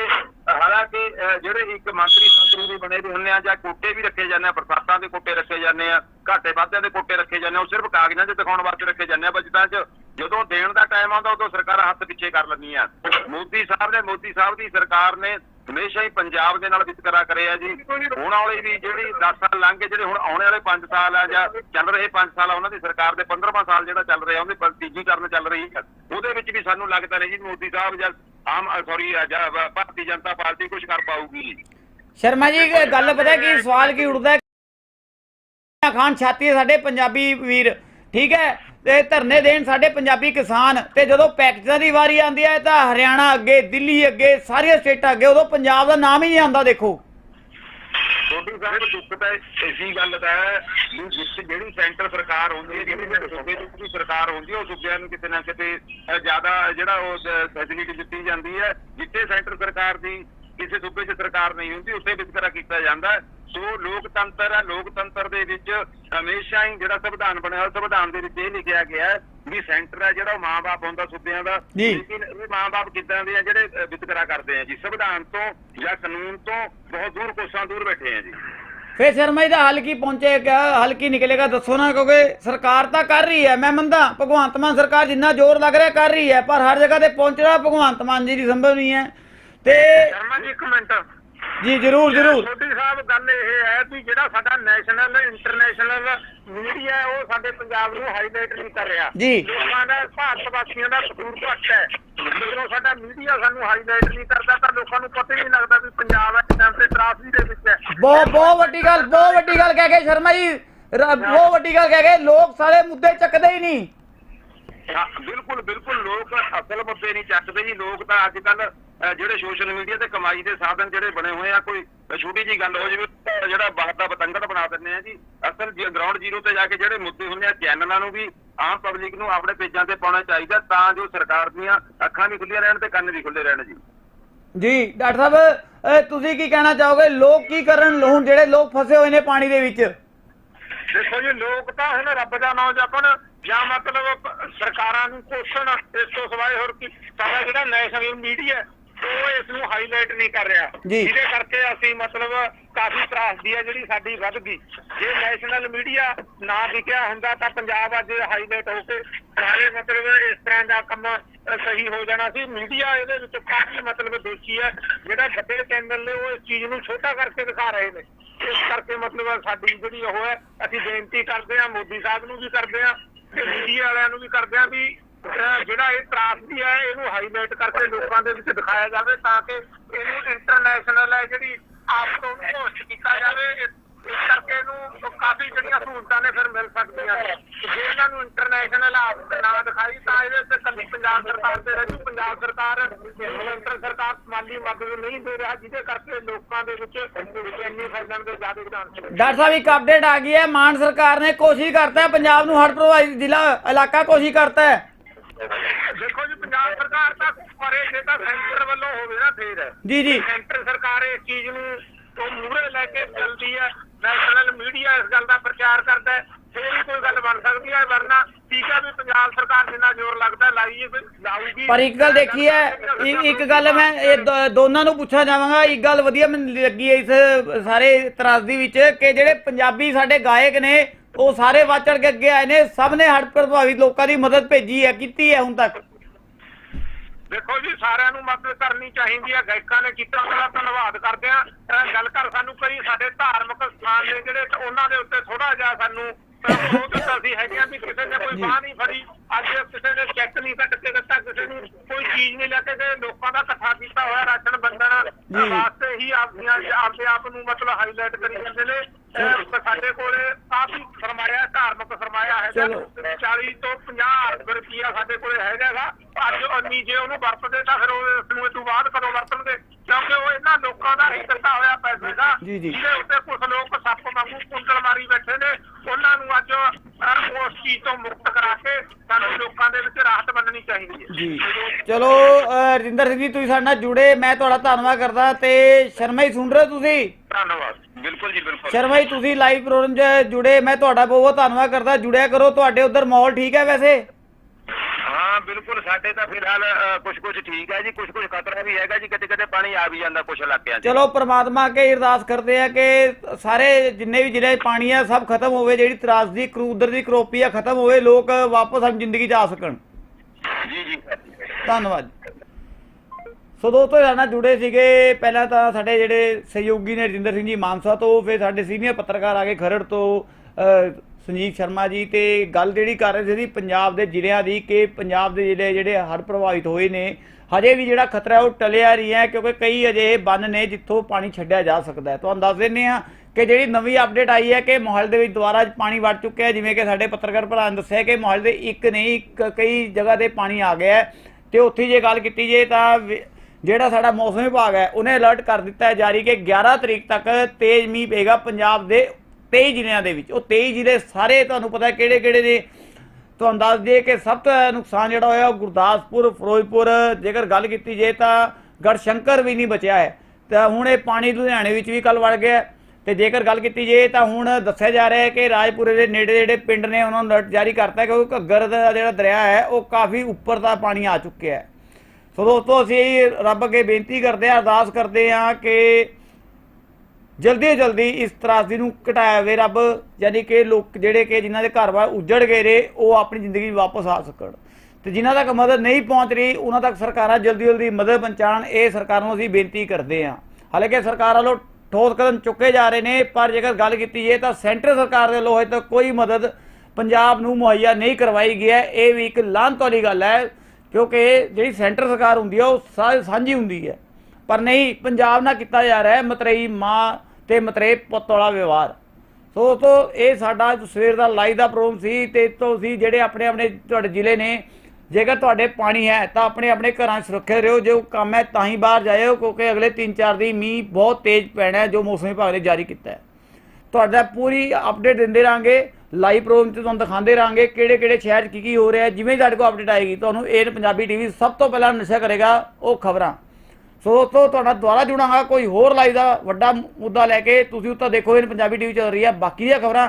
C: ਹਾਲਾਂਕਿ ਜਿਹੜੇ ਇੱਕ ਮੰਤਰੀ ਸੰਤਰੀ ਦੇ ਬਣੇ ਵੀ ਹੁੰਦੇ ਆ, ਜਾਂ ਕੋਟੇ ਵੀ ਰੱਖੇ ਜਾਂਦੇ ਆ ਬਰਸਾਤਾਂ ਦੇ ਕੋਟੇ ਰੱਖੇ ਜਾਂਦੇ ਆ, ਘਾਟੇ ਵਾਧਿਆਂ ਦੇ ਕੋਟੇ ਰੱਖੇ ਜਾਂਦੇ ਆ, ਉਹ ਸਿਰਫ ਕਾਗਜ਼ਾਂ 'ਚ ਦਿਖਾਉਣ ਵਾਸਤੇ ਰੱਖੇ ਜਾਂਦੇ ਆ ਬਜਟਾਂ 'ਚ ਜਦੋਂ ਦੇਣ ਦਾ ਟਾਈਮ ਆਉਂਦਾ, ਉਦੋਂ ਸਰਕਾਰਾਂ ਹੱਥ ਪਿੱਛੇ ਕਰ ਲੈਂਦੀਆਂ ਮੋਦੀ ਸਾਹਿਬ ਨੇ, ਮੋਦੀ ਸਾਹਿਬ ਦੀ ਸਰਕਾਰ ਨੇ ਹਮੇਸ਼ਾ ਹੀ ਪੰਜਾਬ ਦੇ ਨਾਲ ਵਿਤਕਰਾ ਕਰਿਆ ਜੀ। ਹੁਣ ਵਾਲੀ ਵੀ ਜਿਹੜੀ 10 ਸਾਲ ਲੰਘ ਗਏ, ਜਿਹੜੇ ਹੁਣ ਆਉਣੇ ਵਾਲੇ 5 ਸਾਲ ਆ ਜਾਂ ਚੱਲ ਰਹੇ 5 ਸਾਲ ਆ, ਉਹਨਾਂ ਦੀ ਸਰਕਾਰ ਦੇ 15ਵਾਂ ਸਾਲ ਜਿਹੜਾ ਚੱਲ ਰਿਹਾ, ਉਹਦੀ ਤੀਜੀ ਟਰਮ ਚੱਲ ਰਹੀ ਹੈ ਉਹਦੇ ਵਿੱਚ ਵੀ ਸਾਨੂੰ ਲੱਗਦਾ ਨਹੀਂ ਜੀ, ਮੋਦੀ ਸਾਹਿਬ ਜਾਂ ਆਮ ਸੌਰੀ ਭਾਰਤੀ ਜਨਤਾ ਪਾਰਟੀ ਕੁਝ ਕਰ ਪਾਊਗੀ।
A: ਸ਼ਰਮਾ ਜੀ ਗੱਲ ਪਤਾ ਕੀ, ਸਵਾਲ ਕੀ ਉੱਠਦਾ ਖਾਨ ਛਾਤੀ ਸਾਡੇ ਪੰਜਾਬੀ ਵੀਰ, ਠੀਕ ਹੈ? ਤੇ ਧਰਨੇ ਦੇਣ ਸਾਡੇ ਪੰਜਾਬੀ ਕਿਸਾਨ ਤੇ ਜਦੋਂ ਪੈਕੇਜਾਂ ਦੀ ਵਾਰੀ ਆਉਂਦੀ ਹੈ ਤਾਂ ਹਰਿਆਣਾ ਅੱਗੇ, ਦਿੱਲੀ ਅੱਗੇ, ਸਾਰੀਆਂ ਸਟੇਟਾਂ ਅੱਗੇ, ਉਦੋਂ ਪੰਜਾਬ ਦਾ ਨਾਮ ਹੀ ਨਹੀਂ ਆਉਂਦਾ, ਦੇਖੋ।
C: ਛੋਟੀ ਸਾਹਿਬ ਦੁੱਖ ਤਾਂ ਇਸੀ ਗੱਲ ਦਾ ਵੀ ਜਿਸ ਜਿਹੜੀ ਸੈਂਟਰ ਸਰਕਾਰ ਹੁੰਦੀ ਹੈ ਜਿਹੜੀ ਸੂਬੇ ਦੀ ਸਰਕਾਰ ਹੁੰਦੀ ਹੈ, ਉਹ ਸੂਬਿਆਂ ਨੂੰ ਕਿਤੇ ਨਾ ਕਿਤੇ ਜ਼ਿਆਦਾ ਜਿਹੜਾ ਉਹ ਫੈਸਿਲਿਟੀ ਦਿੱਤੀ ਜਾਂਦੀ ਹੈ, ਜਿੱਥੇ ਸੈਂਟਰ ਸਰਕਾਰ ਦੀ ਕਿਸੇ ਸੂਬੇ 'ਚ ਸਰਕਾਰ ਨਹੀਂ ਹੁੰਦੀ, ਉੱਥੇ ਵਿਤਕਰਾ ਕੀਤਾ ਜਾਂਦਾ ਸੋ ਲੋਕਤੰਤਰ ਹੈ ਲੋਕਤੰਤਰ ਦੇ ਵਿੱਚ ਹਮੇਸ਼ਾ ਹੀ ਜਿਹੜਾ ਸੰਵਿਧਾਨ ਬਣਿਆ ਹੋਇਆ ਸੰਵਿਧਾਨ ਦੇ ਵਿੱਚ ਇਹ ਲਿਖਿਆ ਗਿਆ ਹੈ ਵੀ ਸੈਂਟਰ ਹੈ ਜਿਹੜਾ ਉਹ ਮਾਂ-ਬਾਪ ਹੁੰਦਾ ਸੂਬਿਆਂ ਦਾ। ਲੇਕਿਨ ਇਹ ਮਾਂ-ਬਾਪ ਕਿੱਦਾਂ ਦੇ ਆ ਜਿਹੜੇ ਵਿਤਕਰਾ ਕਰਦੇ ਆ ਜੀ? ਸੰਵਿਧਾਨ ਤੋਂ ਜਾਂ ਕਾਨੂੰਨ ਤੋਂ ਬਹੁਤ ਦੂਰ ਕੋਸਾਂ ਦੂਰ ਬੈਠੇ ਆ ਜੀ।
A: ਫਿਰ ਸ਼ਰਮਾ ਜੀ ਦਾ ਹੱਲ ਕੀ ਪਹੁੰਚੇਗਾ? ਹੱਲ ਕੀ ਨਿਕਲੇਗਾ? ਦੱਸੋ ਨਾ ਕਿਉਂਕਿ ਸਰਕਾਰ ਤਾਂ ਕਰ ਰਹੀ ਹੈ। ਮੈਂ ਮੰਨਦਾ ਭਗਵੰਤ ਮਾਨ ਸਰਕਾਰ ਜਿੰਨਾ ਜ਼ੋਰ ਲੱਗ ਰਿਹਾ ਕਰ ਰਹੀ ਹੈ ਪਰ ਹਰ ਜਗ੍ਹਾ ਤੇ ਪਹੁੰਚਣਾ ਭਗਵੰਤ ਮਾਨ ਜੀ ਦੀ ਸੰਭਵ ਨਹੀਂ ਹੈ। ਤੇ
B: ਸ਼ਰਮਾ ਜੀ ਇੱਕ ਮਿੰਟ।
A: ਜੀ ਜਰੂਰ ਜਰੂਰ।
B: ਛੋਟੀ ਸਾਹਿਬ ਗੱਲ ਇਹ ਹੈ ਵੀ ਜਿਹੜਾ ਸਾਡਾ ਨੈਸ਼ਨਲ ਇੰਟਰਨੈਸ਼ਨਲ ਮੀਡੀਆ ਹੈ ਉਹ ਸਾਡੇ ਪੰਜਾਬ ਨੂੰ ਹਾਈਲਾਈਟ ਨਹੀਂ ਕਰ ਰਿਹਾ।
A: ਜੀ।
B: ਲੋਕਾਂ ਦਾ ਭਾਰਤ ਵਾਸੀਆਂ ਦਾ ਕਸੂਰ ਘੱਟ ਹੈ। ਜਦੋਂ ਸਾਡਾ ਮੀਡੀਆ ਸਾਨੂੰ ਹਾਈਲਾਈਟ ਨਹੀਂ ਕਰਦਾ ਤਾਂ ਲੋਕਾਂ ਨੂੰ ਪਤਾ ਹੀ ਨਹੀਂ ਲੱਗਦਾ ਵੀ ਪੰਜਾਬ ਇਸ ਟਾਈਮ ਤੇ ਟਰਾਫੀ ਦੇ ਵਿੱਚ ਹੈ।
A: ਬਹੁਤ ਬਹੁਤ ਵੱਡੀ ਗੱਲ ਬਹੁਤ ਵੱਡੀ ਗੱਲ ਕਹਿ ਗਏ ਸ਼ਰਮਾ ਜੀ। ਬਹੁਤ ਵੱਡੀ ਗੱਲ ਕਹਿ ਗਏ ਲੋਕ ਸਾਰੇ ਮੁੱਦੇ ਚੱਕਦੇ ਹੀ ਨਹੀਂ।
C: ਬਿਲਕੁਲ ਬਿਲਕੁਲ। ਲੋਕ ਅਸਲ ਮੁੱਦੇ ਨਹੀਂ ਚੱਕਦੇ ਜੀ। ਲੋਕ ਤਾਂ ਅੱਜ ਕੱਲ ਜਿਹੜੇ ਸੋਸ਼ਲ ਮੀਡੀਆ ਤੇ ਕਮਾਈ ਦੇ ਸਾਧਨ ਜਿਹੜੇ ਬਣੇ ਹੋਏ ਆ, ਕੋਈ ਛੋਟੀ ਜੀ ਗੱਲ ਹੋ ਜਾਵੇ ਜਿਹੜਾ ਬਾਹਰ ਦਾ ਪਤੰਗੜ ਬਣਾ ਦਿੰਦੇ ਆ ਜੀ। ਅਸਲ ਗਰਾਊਂਡ ਜ਼ੀਰੋ ਤੇ ਜਾ ਕੇ ਜਿਹੜੇ ਮੁੱਦੇ ਹੁੰਦੇ ਆ ਚੈਨਲਾਂ ਨੂੰ ਵੀ ਆਮ ਪਬਲਿਕ ਨੂੰ ਆਪਣੇ ਪੇਜਾਂ ਤੇ ਪਾਉਣਾ ਚਾਹੀਦਾ, ਤਾਂ ਜੋ ਸਰਕਾਰ ਦੀਆਂ ਅੱਖਾਂ ਵੀ ਖੁੱਲੀਆਂ ਰਹਿਣ ਤੇ ਕੰਨ ਵੀ ਖੁੱਲੇ ਰਹਿਣ ਜੀ।
A: ਜੀ, ਡਾਕਟਰ ਸਾਹਿਬ ਤੁਸੀਂ ਕੀ ਕਹਿਣਾ ਚਾਹੋਗੇ? ਲੋਕ ਕੀ ਕਰਨ? ਹੁਣ ਜਿਹੜੇ ਲੋਕ ਫਸੇ ਹੋਏ ਨੇ ਪਾਣੀ ਦੇ ਵਿੱਚ।
B: ਦੇਖੋ ਜੀ ਲੋਕ ਤਾਂ ਹੁਣ ਰੱਬ ਦਾ ਨਾਮ ਜਪਣ। ਜਾਂ ਮਤਲਬ ਸਰਕਾਰਾਂ ਨੂੰ ਕੋਸ਼ਣ ਇਸ ਤੋਂ ਸਿਵਾਏ ਹੋਰ ਕੀ। ਸਾਡਾ ਜਿਹੜਾ ਨੈਸ਼ਨਲ ਮੀਡੀਆ ਉਹ ਇਸ ਨੂੰ ਹਾਈਲਾਈਟ ਨਹੀਂ ਕਰ ਰਿਹਾ। ਜਿਹਦੇ ਕਰਕੇ ਅਸੀਂ ਮਤਲਬ ਕਾਫੀ ਤਰਾਸਦੀ ਹੈ ਜਿਹੜੀ ਸਾਡੀ ਵੱਧ ਗਈ। ਜੇ ਨੈਸ਼ਨਲ ਮੀਡੀਆ ਨਾ ਵਿਕਿਆ ਹੁੰਦਾ ਤਾਂ ਪੰਜਾਬ ਅੱਜ ਹਾਈਲਾਈਟ ਹੋ ਕੇ ਸਾਰੇ ਮਤਲਬ ਇਸ ਤਰ੍ਹਾਂ ਦਾ ਕੰਮ ਸਹੀ ਹੋ ਜਾਣਾ ਸੀ। ਮੀਡੀਆ ਇਹਦੇ ਵਿੱਚ ਕਾਫੀ ਮਤਲਬ ਦੋਸ਼ੀ ਹੈ ਜਿਹੜਾ ਵੱਡੇ ਚੈਨਲ ਨੇ, ਉਹ ਇਸ ਚੀਜ਼ ਨੂੰ ਛੋਟਾ ਕਰਕੇ ਦਿਖਾ ਰਹੇ ਨੇ। ਇਸ ਕਰਕੇ ਮਤਲਬ ਸਾਡੀ ਜਿਹੜੀ ਉਹ ਹੈ, ਅਸੀਂ ਬੇਨਤੀ ਕਰਦੇ ਹਾਂ, ਮੋਦੀ ਸਾਹਿਬ ਨੂੰ ਵੀ ਕਰਦੇ ਹਾਂ ਤੇ ਮੀਡੀਆ ਵਾਲਿਆਂ ਨੂੰ ਵੀ ਕਰਦੇ ਹਾਂ ਵੀ ਜਿਹੜਾ ਇਹ ਤਰਾਸਦੀ ਹੈ ਇਹਨੂੰ ਹਾਈਲਾਈਟ ਕਰਕੇ ਲੋਕਾਂ ਦੇ ਵਿੱਚ ਦਿਖਾਇਆ ਜਾਵੇ ਤਾਂ ਕਿ ਇਹਨੂੰ ਇੰਟਰਨੈਸ਼ਨਲ ਹੈ ਜਿਹੜੀ ਆਪ ਤੋਂ ਘੋਸ਼ਿਤ ਕੀਤਾ ਜਾਵੇ। ਇਸ ਕਰਕੇ ਇਹਨੂੰ ਸਹੂਲਤਾਂ ਨੇ ਫਿਰ ਮਿਲ ਸਕਦੀਆਂ ਨੇ। ਜੇ ਇਹਨਾਂ ਨੂੰ ਇੰਟਰਨੈਸ਼ਨਲ ਆਪ ਨਾ ਦਿਖਾਈ ਤਾਂ ਇਹਦੇ ਤੇ ਕੱਲੀ ਪੰਜਾਬ ਸਰਕਾਰ ਤੇ ਰਹੀ ਪੰਜਾਬ ਸਰਕਾਰ ਸੈਂਟਰ ਸਰਕਾਰ ਮਾਲੀ ਮਦਦ ਨਹੀਂ ਦੇ ਰਿਹਾ ਜਿਹਦੇ ਕਰਕੇ ਲੋਕਾਂ ਦੇ ਵਿੱਚ ਬੇਚੈਨੀ ਫੈਲਣ ਦੇ ਜ਼ਿਆਦਾ ਚਾਂਸ
A: ਡਾਕਟਰ ਸਾਹਿਬ ਇੱਕ ਅਪਡੇਟ ਆ ਗਈ ਹੈ। ਮਾਨ ਸਰਕਾਰ ਨੇ ਕੋਸ਼ਿਸ਼ ਕਰਤਾ ਹੈ ਪੰਜਾਬ ਨੂੰ ਹੜ੍ਹ ਪ੍ਰਭਾਵਿਤ ਜ਼ਿਲ੍ਹਾ ਇਲਾਕਾ ਕੋਸ਼ਿਸ਼ ਕਰਤਾ ਹੈ।
B: ਦੇਖੋ ਜੀ ਪੰਜਾਬ ਸਰਕਾਰ ਤਾਂ ਕਰੇ ਜੇ ਤਾਂ ਸੈਂਟਰ ਵੱਲੋਂ ਹੋਵੇ ਨਾ ਫੇਰ।
A: ਜੀ ਜੀ।
B: ਸੈਂਟਰ ਸਰਕਾਰ ਇਸ ਚੀਜ਼ ਨੂੰ ਉਹ ਮੂਹਰੇ ਲੈ ਕੇ ਚੱਲਦੀ ਹੈ। ਨੈਸ਼ਨਲ ਮੀਡੀਆ ਇਸ ਗੱਲ ਦਾ ਪ੍ਰਚਾਰ ਕਰਦਾ ਹੈ, ਫੇਰ ਹੀ ਕੋਈ ਗੱਲ ਬਣ ਸਕਦੀ ਹੈ, ਵਰਨਾ ਠੀਕ ਹੈ ਵੀ ਪੰਜਾਬ ਸਰਕਾਰ ਜਿੰਨਾ ਜ਼ੋਰ ਲੱਗਦਾ, ਲਾਈਏ ਲਾਊਗੀ।
A: ਪਰ ਇੱਕ ਗੱਲ ਦੇਖੀ ਹੈ, ਇੱਕ ਗੱਲ ਮੈਂ ਇਹ ਦੋਨਾਂ ਨੂੰ ਪੁੱਛਣਾ ਚਾਹਾਂਗਾ, ਇੱਕ ਗੱਲ ਵਧੀਆ ਮੈਨੂੰ ਲੱਗੀ ਹੈ ਇਸ ਸਾਰੇ ਤਰਾਜ਼ਦੀ ਵਿੱਚ ਕਿ ਜਿਹੜੇ ਪੰਜਾਬੀ ਸਾਡੇ ਗਾਇਕ ਨੇ, ਉਹ ਸਾਰੇ ਵੱਧ ਚੜ ਕੇ ਅੱਗੇ ਆਏ ਨੇ, ਸਭ ਨੇ ਹੜ੍ਹ ਪ੍ਰਭਾਵਿਤ ਲੋਕਾਂ ਦੀ ਮਦਦ ਭੇਜੀ ਹੈ, ਕੀਤੀ ਹੈ ਹੁਣ ਤੱਕ।
B: ਦੇਖੋ ਜੀ, ਸਾਰਿਆਂ ਨੂੰ ਮਦਦ ਕਰਨੀ ਚਾਹੀਦੀ ਹੈ। ਗਾਇਕਾਂ ਨੇ ਕੀਤਾ ਉਹਨਾਂ ਦਾ ਧੰਨਵਾਦ ਕਰਦੇ ਆ ਗੱਲ ਕਰ ਸਾਨੂੰ ਕਈ ਸਾਡੇ ਧਾਰਮਿਕ ਸਥਾਨ ਨੇ ਜਿਹੜੇ ਉਹਨਾਂ ਦੇ ਉੱਤੇ ਥੋੜਾ ਜਿਹਾ ਸਾਨੂੰ ਤਾਂ ਉਹ ਤਾਂ ਅਸੀਂ ਹੈਗੇ ਆ ਵੀ ਕਿਸੇ ਨੇ ਕੋਈ। ਬਾਹ ਨਹੀਂ ਫੜੀ। ਅੱਜ ਕਿਸੇ ਨੇ ਚੈੱਕ ਨਹੀਂ ਕੱਟ ਕੇ ਦਿੱਤਾ ਕਿਸੇ ਨੂੰ ਕੋਈ ਚੀਜ਼ ਨਹੀਂ ਲੈ ਕੇ ਗਏ। ਲੋਕਾਂ ਦਾ ਇਕੱਠਾ ਕੀਤਾ ਹੋਇਆ ਰਾਸ਼ਨ
A: ਜੀ।
B: ਵਾਸਤੇ ਹੀ ਆਪਣੀਆਂ ਆਪਦੇ ਆਪ ਨੂੰ ਮਤਲਬ ਹਾਈਲਾਈਟ ਕਰੀ ਜਾਂਦੇ ਨੇ। ਸਾਡੇ ਕੋਲੇ ਕਾਫੀ ਸਰਮਾਇਆ ਧਾਰਮਿਕ ਸਰਮਾਇਆ ਹੈਗਾ।
A: ਚਲੋ।
B: 40 ਤੋਂ 50 ਅਰਬ ਰੁਪਈਆ ਸਾਡੇ ਕੋਲੇ ਹੈਗਾਗਾ ਅੱਜ ਉਨੀ ਜੇ ਉਹਨੂੰ ਵਰਤਦੇ ਤਾਂ ਫਿਰ ਉਹ ਇਸ ਨੂੰ ਤੋਂ ਬਾਅਦ ਕਦੋਂ ਵਰਤਣਗੇ? ਕਿਉਂਕਿ ਉਹ ਇਹਨਾਂ ਲੋਕਾਂ ਦਾ ਹੀ ਇਕੱਠਾ ਹੋਇਆ ਪੈਸੇ ਦਾ। ਜਿਹਦੇ ਉੱਤੇ ਕੁਝ ਲੋਕ ਸੱਪ ਵਾਂਗੂ ਕੁੰਡਲ ਮਾਰੀ ਬੈਠੇ ਨੇ ਉਹਨਾਂ ਨੂੰ ਅੱਜ ਅਹ, ਉਸ ਚੀਜ਼ ਤੋਂ ਮੁਕਤ ਕਰਾ ਕੇ ਸਾਨੂੰ ਲੋਕਾਂ ਦੇ ਵਿੱਚ ਰਾਹਤ ਬੰਨਣੀ ਚਾਹੀਦੀ ਹੈ।
A: ਜੀ। ਚਲੋ ਰਜਿੰਦਰ ਸਿੰਘ ਜੀ ਤੁਸੀਂ ਸਾਡੇ ਨਾਲ ਜੁੜੇ। ਮੈਂ ਤੁਹਾਡਾ ਧੰਨਵਾਦ ਕਰਦਾ ਤੇ ਸ਼ਰਮਾ ਜੀ ਸੁਣ ਰਹੇ ਹੋ ਤੁਸੀਂ?
C: ਧੰਨਵਾਦ। ਬਿਲਕੁਲ ਜੀ ਬਿਲਕੁਲ।
A: ਸ਼ਰਮਾ ਜੀ ਤੁਸੀਂ ਲਾਈਵ ਪ੍ਰੋਗਰਾਮ 'ਚ ਜੁੜੇ। ਮੈਂ ਤੁਹਾਡਾ ਬਹੁਤ ਬਹੁਤ ਧੰਨਵਾਦ ਕਰਦਾ। ਜੁੜਿਆ ਕਰੋ ਤੁਹਾਡੇ ਉਧਰ ਮਾਹੌਲ ਠੀਕ ਹੈ ਵੈਸੇ?
C: ਬਿਲਕੁਲ ਸਾਡੇ ਤਾਂ ਫਿਲਹਾਲ ਕੁਝ ਕੁਝ ਠੀਕ ਹੈ ਜੀ ਕੁਝ ਕੁਝ ਖਤਰਾ ਵੀ ਹੈਗਾ ਜੀ ਕਿਤੇ ਕਿਤੇ ਪਾਣੀ ਆ ਵੀ ਜਾਂਦਾ ਕੁਝ ਇਲਾਕਿਆਂ 'ਚ।
A: ਚਲੋ ਪ੍ਰਮਾਤਮਾ ਅੱਗੇ ਅਰਦਾਸ ਕਰਦੇ ਆ ਕਿ ਸਾਰੇ ਜਿੰਨੇ ਵੀ ਜ਼ਿਲ੍ਹੇ 'ਚ ਪਾਣੀ ਆ ਸਭ ਖਤਮ ਹੋਵੇ ਜਿਹੜੀ ਤਰਾਸਦੀ ਕਰੂਦਰ ਦੀ ਕਰੋਪੀ ਆ ਖਤਮ ਹੋਵੇ ਲੋਕ ਵਾਪਸ ਆਪਣੀ ਜ਼ਿੰਦਗੀ 'ਚ ਆ ਸਕਣ।
C: ਜੀ ਜੀ
A: ਧੰਨਵਾਦ ਸੋ ਦੋਸਤੋ ਨਾਲ ਜੁੜੇ ਸੀਗੇ ਪਹਿਲਾਂ ਤਾਂ ਸਾਡੇ ਜਿਹੜੇ ਸਹਿਯੋਗੀ ਨੇ ਰਜਿੰਦਰ ਸਿੰਘ ਜੀ ਮਾਨਸਾ ਤੋਂ ਫਿਰ ਸਾਡੇ ਸੀਨੀਅਰ ਪੱਤਰਕਾਰ ਆ ਗਏ ਖਰੜ ਤੋਂ ਸੰਜੀਵ ਸ਼ਰਮਾ ਜੀ, ਤੇ ਗੱਲ ਜਿਹੜੀ ਕਰ ਰਹੇ ਸੀ ਪੰਜਾਬ ਦੇ ਜ਼ਿਲ੍ਹਿਆਂ ਦੀ ਕਿ ਪੰਜਾਬ ਦੇ ਜ਼ਿਲ੍ਹੇ ਜਿਹੜੇ ਹੜ੍ਹ ਪ੍ਰਭਾਵਿਤ ਹੋਏ ਨੇ, ਹਜੇ ਵੀ ਜਿਹੜਾ ਖਤਰਾ ਉਹ ਟਲਿਆ ਨਹੀਂ ਹੈ ਕਿਉਂਕਿ ਕਈ ਅਜੇ ਬੰਨ ਨੇ ਜਿੱਥੋਂ ਪਾਣੀ ਛੱਡਿਆ ਜਾ ਸਕਦਾ ਹੈ। ਤੁਹਾਨੂੰ ਦੱਸ ਦਿੰਦੇ ਆ ਕਿ ਜਿਹੜੀ ਨਵੀਂ ਅਪਡੇਟ ਆਈ ਹੈ ਕਿ ਮੋਹਾਲੀ ਦੇ ਵਿੱਚ ਦੁਬਾਰਾ ਪਾਣੀ ਵੜ ਚੁੱਕਿਆ ਹੈ, ਜਿਵੇਂ ਕਿ ਸਾਡੇ ਪੱਤਰਕਾਰ ਭਰਾ ਨੇ ਦੱਸਿਆ ਕਿ ਮੋਹਾਲੀ ਦੇ ਇੱਕ ਨਹੀਂ ਕ- ਕਈ ਜਗ੍ਹਾ ਤੇ ਪਾਣੀ ਆ ਗਿਆ ਹੈ। ਤੇ ਉੱਥੇ ਜੇ ਗੱਲ ਕੀਤੀ ਜੇ ਤਾਂ ਜਿਹੜਾ ਸਾਡਾ ਮੌਸਮ ਵਿਭਾਗ ਹੈ, ਉਹਨੇ ਅਲਰਟ ਕਰ ਦਿੱਤਾ ਹੈ ਜਾਰੀ ਕਿ 11 ਤਰੀਕ ਤੱਕ ਤੇਜ਼ ਮੀਂਹ ਪਏਗਾ ਪੰਜਾਬ ਦੇ 23 ਜ਼ਿਲ੍ਹਿਆਂ ਦੇ ਵਿੱਚ। ਉਹ 23 ਜ਼ਿਲ੍ਹੇ ਸਾਰੇ ਤੁਹਾਨੂੰ ਪਤਾ ਕਿਹੜੇ ਕਿਹੜੇ ਨੇ? ਤੁਹਾਨੂੰ ਦੱਸ ਦਈਏ ਕਿ ਸਭ ਤੋਂ ਨੁਕਸਾਨ ਜਿਹੜਾ ਹੋਇਆ ਉਹ ਗੁਰਦਾਸਪੁਰ, ਫਿਰੋਜ਼ਪੁਰ। ਜੇਕਰ ਗੱਲ ਕੀਤੀ ਜੇ ਤਾਂ ਗੜਸ਼ੰਕਰ ਵੀ ਨਹੀਂ ਬਚਿਆ ਹੈ। ਤਾਂ ਹੁਣ ਇਹ ਪਾਣੀ ਲੁਧਿਆਣੇ ਵਿੱਚ ਵੀ ਕੱਲ ਵੜ ਗਿਆ ਹੈ। ਤੇ ਜੇਕਰ ਗੱਲ ਕੀਤੀ ਜੇ ਤਾਂ ਹੁਣ ਦੱਸਿਆ ਜਾ ਰਿਹਾ ਹੈ ਕਿ ਰਾਜਪੁਰੇ ਦੇ ਨੇੜੇ ਜਿਹੜੇ ਪਿੰਡ ਨੇ, ਉਹਨਾਂ ਨੂੰ ਅਲਰਟ ਜਾਰੀ ਕਰਤਾ ਕਿਉਂਕਿ ਘੱਗਰ ਦਾ ਜਿਹੜਾ ਦਰਿਆ ਹੈ, ਉਹ ਕਾਫੀ ਉੱਪਰ ਦਾ ਪਾਣੀ ਆ ਚੁੱਕਿਆ ਹੈ। ਸੋ ਦੋਸਤੋ, ਅਸੀਂ ਰੱਬ ਅੱਗੇ ਬੇਨਤੀ ਕਰਦੇ ਹਾਂ, ਅਰਦਾਸ ਕਰਦੇ ਹਾਂ ਕਿ ਜਲਦੀ ਜਲਦੀ ਇਸ ਤਰਾਸਦੀ ਨੂੰ ਘਟਾਇਆ ਵੇ ਰੱਬ, ਯਾਨੀ ਕਿ ਲੋਕ ਜਿਹੜੇ ਕਿ ਜਿਨ੍ਹਾਂ ਦੇ ਘਰ-ਬਾਰ ਉਜੜ ਗਏ ਨੇ, ਉਹ ਆਪਣੀ ਜ਼ਿੰਦਗੀ ਵਾਪਸ ਆ ਸਕਣ। ਤੇ ਜਿਨ੍ਹਾਂ ਤੱਕ ਮਦਦ ਨਹੀਂ ਪਹੁੰਚ ਰਹੀ, ਉਹਨਾਂ ਤੱਕ ਸਰਕਾਰਾਂ ਜਲਦੀ ਜਲਦੀ ਮਦਦ ਪਹੁੰਚਾਉਣ, ਇਹ ਸਰਕਾਰ ਨੂੰ ਅਸੀਂ ਬੇਨਤੀ ਕਰਦੇ ਹਾਂ। ਹਾਲਾਂਕਿ ਸਰਕਾਰ ਵੱਲੋਂ ਠੋਸ ਕਦਮ ਚੁੱਕੇ ਜਾ ਰਹੇ ਨੇ, ਪਰ ਜੇਕਰ ਗੱਲ ਕੀਤੀ ਜੇ ਤਾਂ ਸੈਂਟਰ ਸਰਕਾਰ ਦੇ ਵੱਲੋਂ ਹਜੇ ਤੱਕ ਕੋਈ ਮਦਦ ਪੰਜਾਬ ਨੂੰ ਮੁਹੱਈਆ ਨਹੀਂ ਕਰਵਾਈ ਗਈ ਹੈ। ਇਹ ਵੀ ਇੱਕ ਲਾਂਤ ਵਾਲੀ ਗੱਲ ਹੈ, ਕਿਉਂਕਿ ਜਿਹੜੀ ਸੈਂਟਰ ਸਰਕਾਰ ਹੁੰਦੀ ਹੈ ਉਹ ਸਾਂਝੀ ਹੁੰਦੀ ਹੈ। ਪਰ ਨਹੀਂ, ਪੰਜਾਬ ਨਾਲ ਕੀਤਾ ਜਾ ਰਿਹਾ ਹੈ। ਮਤਰੇਈ ਮਾਂ ਤੇ ਮਤਰੇ ਪੁੱਤ ਵਿਵਹਾਰ। ਸੋ ਤੋਂ ਇਹ ਸਾਡਾ ਸਵੇਰ ਦਾ ਲਾਈਵ ਦਾ ਪ੍ਰੋਗਰਾਮ ਸੀ ਤੇ ਤੁਸੀਂ ਜਿਹੜੇ ਆਪਣੇ ਆਪਣੇ ਤੁਹਾਡੇ ਜ਼ਿਲ੍ਹੇ ਨੇ, ਜੇਕਰ ਤੁਹਾਡੇ ਪਾਣੀ ਹੈ ਤਾਂ ਆਪਣੇ ਆਪਣੇ ਘਰਾਂ 'ਚ ਸੁਰੱਖਿਅਤ ਰਹੋ, ਜੋ ਕੰਮ ਹੈ ਤਾਂ ਹੀ ਬਾਹਰ ਜਾਇਓ, ਕਿਉਂਕਿ ਅਗਲੇ 3-4 ਦਿਨ ਮੀਂਹ ਬਹੁਤ ਤੇਜ਼ ਪੈਣਾ ਹੈ, ਜੋ ਮੌਸਮ ਵਿਭਾਗ ਨੇ ਜਾਰੀ ਕੀਤਾ ਹੈ। ਤੁਹਾਡਾ ਪੂਰੀ ਅਪਡੇਟ ਦਿੰਦੇ ਰਾਂਗੇ ਲਾਈਵ ਪ੍ਰੋਗਰਾਮ 'ਚ ਤੁਹਾਨੂੰ ਦਿਖਾਉਂਦੇ ਰਾਂਗੇ ਕਿਹੜੇ ਕਿਹੜੇ ਸ਼ਹਿਰ 'ਚ ਕੀ ਕੀ ਹੋ ਰਿਹਾ ਜਿਵੇਂ ਹੀ ਸਾਡੇ ਕੋਲ ਅਪਡੇਟ ਆਏਗੀ, ਤੁਹਾਨੂੰ ਏਨ ਪੰਜਾਬੀ ਟੀਵੀ ਸਭ ਤੋਂ ਪਹਿਲਾਂ ਨਸ਼ਾ ਕਰੇਗਾ, ਉਹ ਖਬਰਾਂ। ਸੋ ਦੋਸਤੋ ਤੁਹਾਡਾ ਦੁਆਰਾ ਜੁੜਾਂਗਾ, ਕੋਈ ਹੋਰ ਲਾਈਵ ਦਾ ਵੱਡਾ ਮੁੱਦਾ ਲੈ ਕੇ, ਤੁਸੀਂ ਉੱਤੇ ਦੇਖੋ ਏਨ ਪੰਜਾਬੀ ਟੀਵੀ ਚੱਲ ਰਹੀ ਹੈ ਬਾਕੀ ਦੀਆਂ ਖਬਰਾਂ